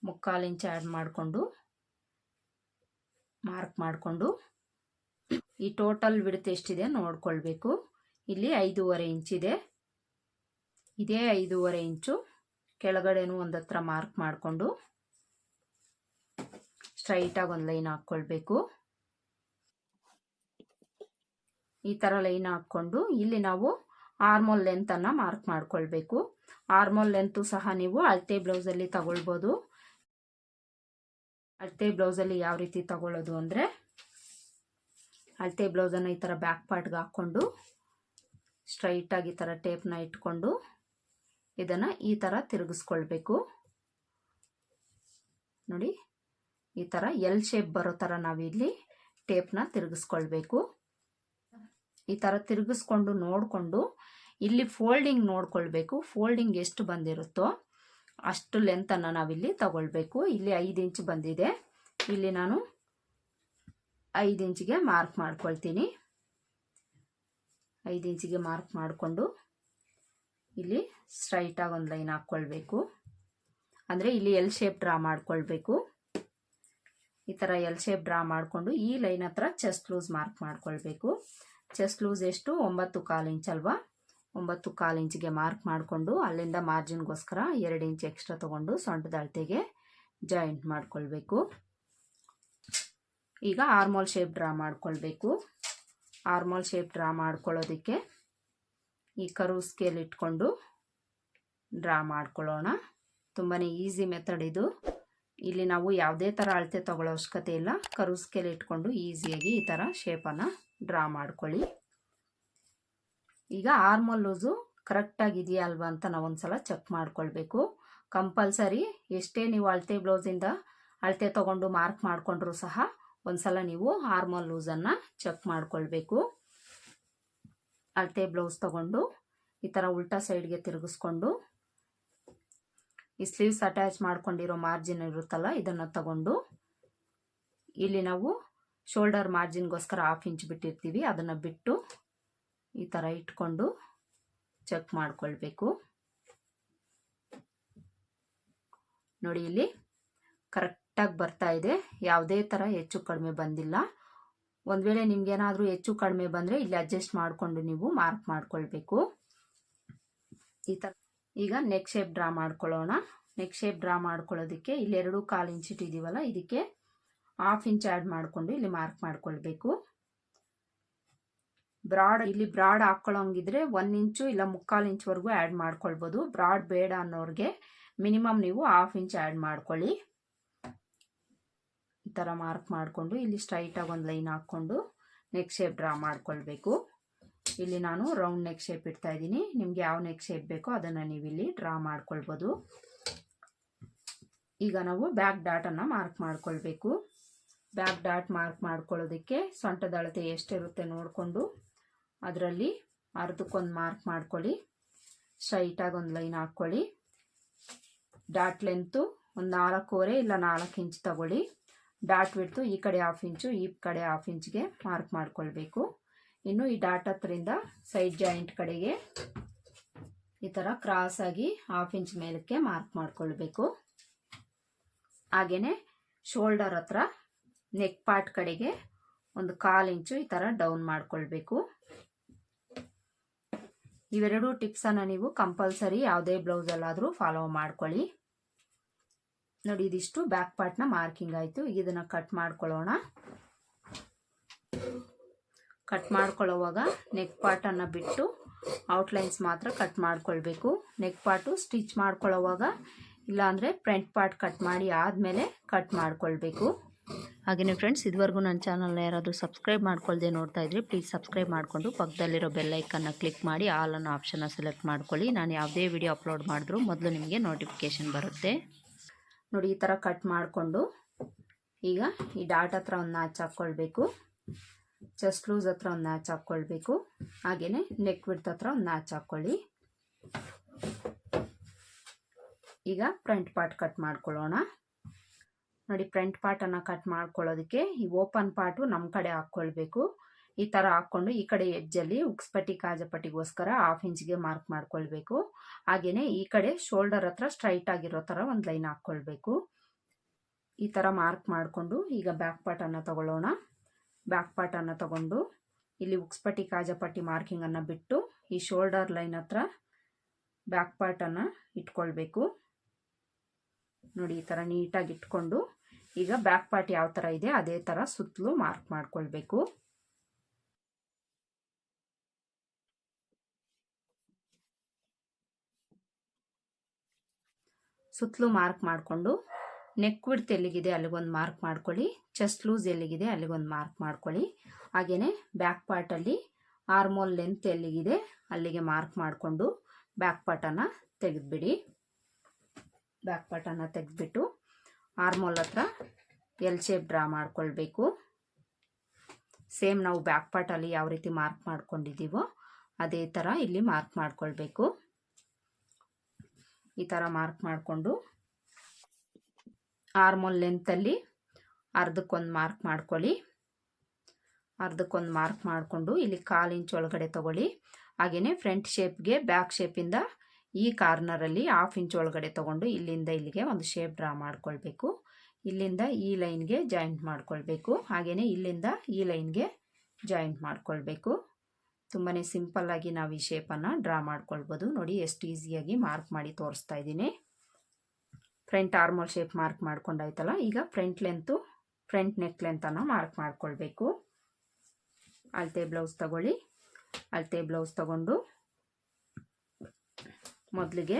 ಮುಕ್ಕಾಲು ಇಂಚ್ ಆ್ಯಡ್ ಮಾಡಿಕೊಂಡು ಮಾರ್ಕ್ ಮಾಡಿಕೊಂಡು ಈ ಟೋಟಲ್ ಬಿಡುತ್ತೆ ಎಷ್ಟಿದೆ ನೋಡ್ಕೊಳ್ಬೇಕು. ಇಲ್ಲಿ ಐದೂವರೆ ಇಂಚಿದೆ ಇದೇ. ಐದೂವರೆ ಇಂಚು ಕೆಳಗಡೆನೂ ಒಂದು ಹತ್ರ ಮಾರ್ಕ್ ಮಾಡಿಕೊಂಡು ಸ್ಟ್ರೈಟಾಗಿ ಒಂದು ಲೈನ್ ಹಾಕ್ಕೊಳ್ಬೇಕು ಈ ಥರ ಲೈನ್ ಹಾಕ್ಕೊಂಡು ಇಲ್ಲಿ ನಾವು ಆರ್ಮೋಲ್ ಲೆಂತನ್ನು ಮಾರ್ಕ್ ಮಾಡಿಕೊಳ್ಬೇಕು. ಆರ್ಮೋಲ್ ಲೆಂತು ಸಹ ನೀವು ಅಳತೆ ಬ್ಲೌಸಲ್ಲಿ ತಗೊಳ್ಬೋದು. ಅಳತೆ ಬ್ಲೌಸಲ್ಲಿ ಯಾವ ರೀತಿ ತಗೊಳ್ಳೋದು ಅಂದರೆ ಅಳತೆ ಬ್ಲೌಸನ್ನು ಈ ಥರ ಬ್ಯಾಕ್ ಪಾರ್ಟ್ಗೆ ಹಾಕ್ಕೊಂಡು ಸ್ಟ್ರೈಟಾಗಿ ಈ ಥರ ಟೇಪ್ನ ಇಟ್ಕೊಂಡು ಇದನ್ನು ಈ ಥರ ತಿರುಗಿಸ್ಕೊಳ್ಬೇಕು. ನೋಡಿ, ಈ ಥರ ಎಲ್ ಶೇಪ್ ಬರೋ ಥರ ನಾವಿಲ್ಲಿ ಟೇಪ್ನ ತಿರುಗಿಸ್ಕೊಳ್ಬೇಕು. ಈ ಥರ ತಿರುಗಿಸ್ಕೊಂಡು ನೋಡಿಕೊಂಡು ಇಲ್ಲಿ ಫೋಲ್ಡಿಂಗ್ ನೋಡ್ಕೊಳ್ಬೇಕು. ಫೋಲ್ಡಿಂಗ್ ಎಷ್ಟು ಬಂದಿರುತ್ತೋ ಅಷ್ಟು ಲೆಂತನ್ನು ನಾವಿಲ್ಲಿ ತಗೊಳ್ಬೇಕು. ಇಲ್ಲಿ ಐದು ಇಂಚ್ ಬಂದಿದೆ. ಇಲ್ಲಿ ನಾನು ಐದು ಇಂಚಿಗೆ ಮಾರ್ಕ್ ಮಾಡ್ಕೊಳ್ತೀನಿ. ಐದು ಇಂಚಿಗೆ ಮಾರ್ಕ್ ಮಾಡಿಕೊಂಡು ಇಲ್ಲಿ ಸ್ಟ್ರೈಟಾಗಿ ಒಂದು ಲೈನ್ ಹಾಕ್ಕೊಳ್ಬೇಕು. ಅಂದರೆ ಇಲ್ಲಿ ಎಲ್ ಶೇಪ್ ಡ್ರಾ ಮಾಡಿಕೊಳ್ಬೇಕು. ಈ ಥರ ಎಲ್ ಶೇಪ್ ಡ್ರಾ ಮಾಡಿಕೊಂಡು ಈ ಲೈನ್ ಹತ್ರ ಚೆಸ್ಟ್ ಲೂಸ್ ಮಾರ್ಕ್ ಮಾಡ್ಕೊಳ್ಬೇಕು. ಚೆಸ್ಟ್ ಲೂಸ್ ಎಷ್ಟು? ಒಂಬತ್ತು ಕಾಲು ಇಂಚ್ ಅಲ್ವಾ? ಒಂಬತ್ತು ಕಾಲು ಇಂಚಿಗೆ ಮಾರ್ಕ್ ಮಾಡಿಕೊಂಡು ಅಲ್ಲಿಂದ ಮಾರ್ಜಿನ್ಗೋಸ್ಕರ ಎರಡು ಇಂಚ್ ಎಕ್ಸ್ಟ್ರಾ ತೊಗೊಂಡು ಸೊಂಟದ ಅಳತೆಗೆ ಜಾಯಿಂಟ್ ಮಾಡಿಕೊಳ್ಬೇಕು. ಈಗ ಆರ್ಮೋಲ್ ಶೇಪ್ ಡ್ರಾ ಮಾಡಿಕೊಳ್ಬೇಕು. ಆರ್ಮೋಲ್ ಶೇಪ್ ಡ್ರಾ ಮಾಡ್ಕೊಳ್ಳೋದಕ್ಕೆ ಈ ಕರು ಸ್ಕೇಲ್ ಇಟ್ಕೊಂಡು ಡ್ರಾ ಮಾಡ್ಕೊಳ್ಳೋಣ. ತುಂಬಾ ಈಸಿ ಮೆಥಡ್ ಇದು. ಇಲ್ಲಿ ನಾವು ಯಾವುದೇ ಥರ ಅಳತೆ ತಗೊಳ್ಳೋ ಅವಶ್ಯಕತೆ ಇಲ್ಲ. ಕರು ಸ್ಕೇಲ್ ಇಟ್ಕೊಂಡು ಈಸಿಯಾಗಿ ಈ ಥರ ಶೇಪನ್ನು ಡ್ರಾ ಮಾಡ್ಕೊಳ್ಳಿ. ಈಗ ಆರ್ಮಲ್ ಲೂಸು ಕರೆಕ್ಟಾಗಿದೆಯಾ ಅಲ್ವಾ ಅಂತ ನಾವು ಒಂದ್ಸಲ ಚೆಕ್ ಮಾಡ್ಕೊಳ್ಬೇಕು. ಕಂಪಲ್ಸರಿ ಎಷ್ಟೇ ನೀವು ಅಳತೆ ಬ್ಲೌಸಿಂದ ಅಳತೆ ತೊಗೊಂಡು ಮಾರ್ಕ್ ಮಾಡಿಕೊಂಡ್ರೂ ಸಹ ಒಂದ್ಸಲ ನೀವು ಆರ್ಮಲ್ ಲೂಸನ್ನು ಚೆಕ್ ಮಾಡಿಕೊಳ್ಬೇಕು. ಅಳತೆ ಬ್ಲೌಸ್ ತಗೊಂಡು ಈ ಥರ ಉಲ್ಟಾ ಸೈಡ್ಗೆ ತಿರುಗಿಸ್ಕೊಂಡು ಈ ಸ್ಲೀವ್ಸ್ ಅಟ್ಯಾಚ್ ಮಾಡ್ಕೊಂಡಿರೋ ಮಾರ್ಜಿನ್ ಇರುತ್ತಲ್ಲ ಇದನ್ನು ತಗೊಂಡು ಇಲ್ಲಿ ನಾವು ಶೋಲ್ಡರ್ ಮಾರ್ಜಿನ್ಗೋಸ್ಕರ ಹಾಫ್ ಇಂಚ್ ಬಿಟ್ಟಿರ್ತೀವಿ, ಅದನ್ನು ಬಿಟ್ಟು ಈ ಥರ ಇಟ್ಕೊಂಡು ಚೆಕ್ ಮಾಡಿಕೊಳ್ಬೇಕು. ನೋಡಿ ಇಲ್ಲಿ ಕರೆಕ್ಟಾಗಿ ಬರ್ತಾ ಇದೆ. ಯಾವುದೇ ಥರ ಹೆಚ್ಚು ಕಡಿಮೆ ಬಂದಿಲ್ಲ. ಒಂದು ವೇಳೆ ನಿಮಗೇನಾದರೂ ಹೆಚ್ಚು ಕಡಿಮೆ ಬಂದರೆ ಇಲ್ಲಿ ಅಡ್ಜಸ್ಟ್ ಮಾಡಿಕೊಂಡು ನೀವು ಮಾರ್ಕ್ ಮಾಡಿಕೊಳ್ಬೇಕು. ಈ ಥರ ಈಗ ನೆಕ್ ಶೇಪ್ ಡ್ರಾ ಮಾಡ್ಕೊಳ್ಳೋಣ. ನೆಕ್ ಶೇಪ್ ಡ್ರಾ ಮಾಡ್ಕೊಳ್ಳೋದಕ್ಕೆ ಇಲ್ಲಿ ಎರಡು ಕಾಲು ಇಂಚ್ ಇಟ್ಟಿದ್ದೀವಲ್ಲ ಇದಕ್ಕೆ ಹಾಫ್ ಇಂಚ್ ಆ್ಯಡ್ ಮಾಡಿಕೊಂಡು ಇಲ್ಲಿ ಮಾರ್ಕ್ ಮಾಡ್ಕೊಳ್ಬೇಕು. ಬ್ರಾಡ್, ಇಲ್ಲಿ ಬ್ರಾಡ್ ಹಾಕ್ಕೊಳ್ಳೋಂಗಿದ್ರೆ ಒಂದು ಇಂಚು ಇಲ್ಲ ಮುಕ್ಕಾಲು ಇಂಚ್ವರೆಗೂ ಆ್ಯಡ್ ಮಾಡ್ಕೊಳ್ಬೋದು. ಬ್ರಾಡ್ ಬೇಡ ಅನ್ನೋರಿಗೆ ಮಿನಿಮಮ್ ನೀವು ಹಾಫ್ ಇಂಚ್ ಆ್ಯಡ್ ಮಾಡ್ಕೊಳ್ಳಿ. ಈ ಥರ ಮಾರ್ಕ್ ಮಾಡಿಕೊಂಡು ಇಲ್ಲಿ ಸ್ಟ್ರೈಟಾಗಿ ಒಂದು ಲೈನ್ ಹಾಕ್ಕೊಂಡು ನೆಕ್ ಶೇಪ್ ಡ್ರಾ ಮಾಡ್ಕೊಳ್ಬೇಕು. ಇಲ್ಲಿ ನಾನು ರೌಂಡ್ ನೆಕ್ ಶೇಪ್ ಇಡ್ತಾ ಇದ್ದೀನಿ. ನಿಮ್ಗೆ ಯಾವ ನೆಕ್ ಶೇಪ್ ಬೇಕೋ ಅದನ್ನು ನೀವು ಇಲ್ಲಿ ಡ್ರಾ ಮಾಡ್ಕೊಳ್ಬೋದು. ಈಗ ನಾವು ಬ್ಯಾಕ್ ಡಾಟನ್ನು ಮಾರ್ಕ್ ಮಾಡ್ಕೊಳ್ಬೇಕು. ಬ್ಯಾಕ್ ಡಾಟ್ ಮಾರ್ಕ್ ಮಾಡ್ಕೊಳ್ಳೋದಕ್ಕೆ ಸೊಂಟದ ಅಳತೆ ಎಷ್ಟಿರುತ್ತೆ ನೋಡಿಕೊಂಡು ಅದರಲ್ಲಿ ಅರ್ಧಕ್ಕೊಂದು ಮಾರ್ಕ್ ಮಾಡ್ಕೊಳ್ಳಿ. ಸ್ಟ್ರೈಟಾಗಿ ಒಂದು ಲೈನ್ ಹಾಕ್ಕೊಳ್ಳಿ. ಡಾಟ್ ಲೆಂತು ಒಂದು ನಾಲ್ಕೂವರೆ ಇಲ್ಲ ನಾಲ್ಕು ಇಂಚ್ ತಗೊಳ್ಳಿ. ಡಾಟ್ ಬಿಡ್ತು ಈ ಕಡೆ ಹಾಫ್ ಇಂಚು ಈ ಕಡೆ ಹಾಫ್ ಇಂಚ್ಗೆ ಮಾರ್ಕ್ ಮಾಡ್ಕೊಳ್ಬೇಕು. ಇನ್ನು ಈ ಡಾಟ್ ಹತ್ತರಿಂದ ಸೈಡ್ ಜಾಯಿಂಟ್ ಕಡೆಗೆ ಈ ಥರ ಕ್ರಾಸ್ ಆಗಿ ಹಾಫ್ ಇಂಚ್ ಮೇಲಕ್ಕೆ ಮಾರ್ಕ್ ಮಾಡ್ಕೊಳ್ಬೇಕು. ಹಾಗೆಯೇ ಶೋಲ್ಡರ್ ಹತ್ರ ನೆಕ್ ಪಾರ್ಟ್ ಕಡೆಗೆ ಒಂದು ಕಾಲು ಇಂಚು ಈ ಥರ ಡೌನ್ ಮಾಡ್ಕೊಳ್ಬೇಕು. ಇವೆರಡು ಟಿಪ್ಸನ್ನು ನೀವು ಕಂಪಲ್ಸರಿ ಯಾವುದೇ ಬ್ಲೌಸಲ್ಲಾದರೂ ಫಾಲೋ ಮಾಡ್ಕೊಳ್ಳಿ. ನೋಡಿ, ಇದಿಷ್ಟು ಬ್ಯಾಕ್ ಪಾರ್ಟ್ನ ಮಾರ್ಕಿಂಗ್ ಆಯಿತು. ಈಗ ಇದನ್ನು ಕಟ್ ಮಾಡ್ಕೊಳ್ಳೋಣ. ಕಟ್ ಮಾಡ್ಕೊಳ್ಳೋವಾಗ ನೆಕ್ ಪಾರ್ಟನ್ನು ಬಿಟ್ಟು ಔಟ್ಲೈನ್ಸ್ ಮಾತ್ರ ಕಟ್ ಮಾಡ್ಕೊಳ್ಬೇಕು. ನೆಕ್ ಪಾರ್ಟು ಸ್ಟಿಚ್ ಮಾಡ್ಕೊಳ್ಳೋವಾಗ ಇಲ್ಲಾಂದರೆ ಫ್ರಂಟ್ ಪಾರ್ಟ್ ಕಟ್ ಮಾಡಿ ಆದಮೇಲೆ ಕಟ್ ಮಾಡ್ಕೊಳ್ಬೇಕು. ಹಾಗೆಯೇ ಫ್ರೆಂಡ್ಸ್ ಇದುವರೆಗೂ ನನ್ನ ಚಾನಲ್ನ ಯಾರಾದರೂ ಸಬ್ಸ್ಕ್ರೈಬ್ ಮಾಡ್ಕೊಳ್ದೆ ನೋಡ್ತಾ ಇದ್ರಿ ಪ್ಲೀಸ್ ಸಬ್ಸ್ಕ್ರೈಬ್ ಮಾಡಿಕೊಂಡು ಪಕ್ಕದಲ್ಲಿರೋ ಬೆಲ್ಲೈಕನ್ನು ಕ್ಲಿಕ್ ಮಾಡಿ ಆಲ್ ಅನ್ನೋ ಆಪ್ಷನ್ನ ಸೆಲೆಕ್ಟ್ ಮಾಡ್ಕೊಳ್ಳಿ. ನಾನು ಯಾವುದೇ ವಿಡಿಯೋ ಅಪ್ಲೋಡ್ ಮಾಡಿದ್ರೂ ಮೊದಲು ನಿಮಗೆ ನೋಟಿಫಿಕೇಷನ್ ಬರುತ್ತೆ. ನೋಡಿ, ಈ ಥರ ಕಟ್ ಮಾಡಿಕೊಂಡು ಈಗ ಈ ಡಾಟ್ ಹತ್ರ ಒಂದು ನಾಚ್ ಹಾಕ್ಕೊಳ್ಬೇಕು. ಚೆಸ್ಟ್ ಲೂಸ್ ಹತ್ರ ಒಂದು ನಾಚ್ ಹಾಕ್ಕೊಳ್ಬೇಕು. ಹಾಗೆಯೇ ನೆಕ್ ವಿಡ್ತ್ ಹತ್ರ ಒಂದು ನಾಚ್ ಹಾಕ್ಕೊಳ್ಳಿ. ಈಗ ಫ್ರಂಟ್ ಪಾರ್ಟ್ ಕಟ್ ಮಾಡ್ಕೊಳ್ಳೋಣ. ನೋಡಿ ಫ್ರಂಟ್ ಪಾರ್ಟನ್ನು ಕಟ್ ಮಾಡ್ಕೊಳ್ಳೋದಕ್ಕೆ ಈ ಓಪನ್ ಪಾರ್ಟು ನಮ್ಮ ಕಡೆ ಹಾಕ್ಕೊಳ್ಬೇಕು. ಈ ಥರ ಹಾಕ್ಕೊಂಡು ಈ ಕಡೆ ಎಜ್ಜಲ್ಲಿ ಉಕ್ಸ್ಪಟ್ಟಿ ಕಾಜಪಟ್ಟಿಗೋಸ್ಕರ ಹಾಫ್ ಇಂಚ್ಗೆ ಮಾರ್ಕ್ ಮಾಡ್ಕೊಳ್ಬೇಕು. ಹಾಗೆಯೇ ಈ ಕಡೆ ಶೋಲ್ಡರ್ ಹತ್ರ ಸ್ಟ್ರೈಟ್ ಆಗಿರೋ ಥರ ಒಂದು ಲೈನ್ ಹಾಕ್ಕೊಳ್ಬೇಕು. ಈ ಥರ ಮಾರ್ಕ್ ಮಾಡಿಕೊಂಡು ಈಗ ಬ್ಯಾಕ್ ಪಾರ್ಟನ್ನು ತಗೊಳ್ಳೋಣ. ಬ್ಯಾಕ್ ಪಾರ್ಟನ್ನು ತಗೊಂಡು ಇಲ್ಲಿ ಉಕ್ಸ್ಪಟ್ಟಿ ಕಾಜಪಟ್ಟಿ ಮಾರ್ಕಿಂಗನ್ನು ಬಿಟ್ಟು ಈ ಶೋಲ್ಡರ್ ಲೈನ್ ಹತ್ರ ಬ್ಯಾಕ್ ಪಾರ್ಟನ್ನು ಇಟ್ಕೊಳ್ಬೇಕು. ನೋಡಿ ಈ ಥರ ನೀಟಾಗಿ ಇಟ್ಕೊಂಡು ಈಗ ಬ್ಯಾಕ್ ಪಾರ್ಟ್ ಯಾವ ಥರ ಇದೆ, ಅದೇ ಥರ ಸುತ್ತಲೂ ಮಾರ್ಕ್ ಮಾಡ್ಕೊಳ್ಬೇಕು. ಸುತ್ತಲೂ ಮಾರ್ಕ್ ಮಾಡಿಕೊಂಡು ನೆಕ್ ವಿಡ್ತ್ ಎಲ್ಲಿಗಿದೆ ಅಲ್ಲಿಗೊಂದು ಮಾರ್ಕ್ ಮಾಡ್ಕೊಳ್ಳಿ ಚೆಸ್ಟ್ ಲೂಸ್ ಎಲ್ಲಿಗಿದೆ ಅಲ್ಲಿಗೊಂದು ಮಾರ್ಕ್ ಮಾಡ್ಕೊಳ್ಳಿ. ಹಾಗೆಯೇ ಬ್ಯಾಕ್ ಪಾರ್ಟಲ್ಲಿ ಆರ್ಮೋಲ್ ಲೆಂತ್ ಎಲ್ಲಿಗಿದೆ ಅಲ್ಲಿಗೆ ಮಾರ್ಕ್ ಮಾಡಿಕೊಂಡು ಬ್ಯಾಕ್ ಪಾರ್ಟನ್ನು ತೆಗೆದುಬಿಡಿ. ಬ್ಯಾಕ್ ಪಾರ್ಟನ್ನು ತೆಗೆದ್ಬಿಟ್ಟು ಆರ್ಮೋಲ್ ಹತ್ರ ಎಲ್ ಶೇಪ್ ಡ್ರಾ ಮಾಡ್ಕೊಳ್ಬೇಕು. ಸೇಮ್ ನಾವು ಬ್ಯಾಕ್ ಪಾರ್ಟಲ್ಲಿ ಯಾವ ರೀತಿ ಮಾರ್ಕ್ ಮಾಡ್ಕೊಂಡಿದ್ದೀವೋ ಅದೇ ಥರ ಇಲ್ಲಿ ಮಾರ್ಕ್ ಮಾಡ್ಕೊಳ್ಬೇಕು. ಈ ಥರ ಮಾರ್ಕ್ ಮಾಡಿಕೊಂಡು ಆರ್ಮೋಲ್ ಲೆಂತಲ್ಲಿ ಅರ್ಧಕ್ಕೊಂದು ಮಾರ್ಕ್ ಮಾಡ್ಕೊಳ್ಳಿ. ಅರ್ಧಕ್ಕೊಂದು ಮಾರ್ಕ್ ಮಾಡಿಕೊಂಡು ಇಲ್ಲಿ ಕಾಲು ಇಂಚ್ ಒಳಗಡೆ ತಗೊಳ್ಳಿ. ಹಾಗೆಯೇ ಫ್ರಂಟ್ ಶೇಪ್ಗೆ ಬ್ಯಾಕ್ ಶೇಪಿಂದ ಈ ಕಾರ್ನರಲ್ಲಿ ಹಾಫ್ ಇಂಚ್ ಒಳಗಡೆ ತೊಗೊಂಡು ಇಲ್ಲಿಂದ ಇಲ್ಲಿಗೆ ಒಂದು ಶೇಪ್ ಡ್ರಾ ಮಾಡ್ಕೊಳ್ಬೇಕು. ಇಲ್ಲಿಂದ ಈ ಲೈನ್ಗೆ ಜಾಯಿಂಟ್ ಮಾಡ್ಕೊಳ್ಬೇಕು. ಹಾಗೆಯೇ ಇಲ್ಲಿಂದ ಈ ಲೈನ್ಗೆ ಜಾಯಿಂಟ್ ಮಾಡ್ಕೊಳ್ಬೇಕು. ತುಂಬಾ ಸಿಂಪಲ್ಲಾಗಿ ನಾವು ಈ ಶೇಪನ್ನು ಡ್ರಾ ಮಾಡ್ಕೊಳ್ಬೋದು. ನೋಡಿ ಎಷ್ಟು ಈಸಿಯಾಗಿ ಮಾರ್ಕ್ ಮಾಡಿ ತೋರಿಸ್ತಾ ಇದ್ದೀನಿ. ಫ್ರಂಟ್ ಆರ್ಮೋಲ್ ಶೇಪ್ ಮಾರ್ಕ್ ಮಾಡ್ಕೊಂಡಾಯ್ತಲ್ಲ, ಈಗ ಫ್ರಂಟ್ ಲೆಂತು ಫ್ರಂಟ್ ನೆಕ್ ಲೆಂತನ್ನು ಮಾರ್ಕ್ ಮಾಡ್ಕೊಳ್ಬೇಕು. ಅಳತೆ ಬ್ಲೌಸ್ ತಗೊಳ್ಳಿ. ಅಳತೆ ಬ್ಲೌಸ್ ತಗೊಂಡು ಮೊದಲಿಗೆ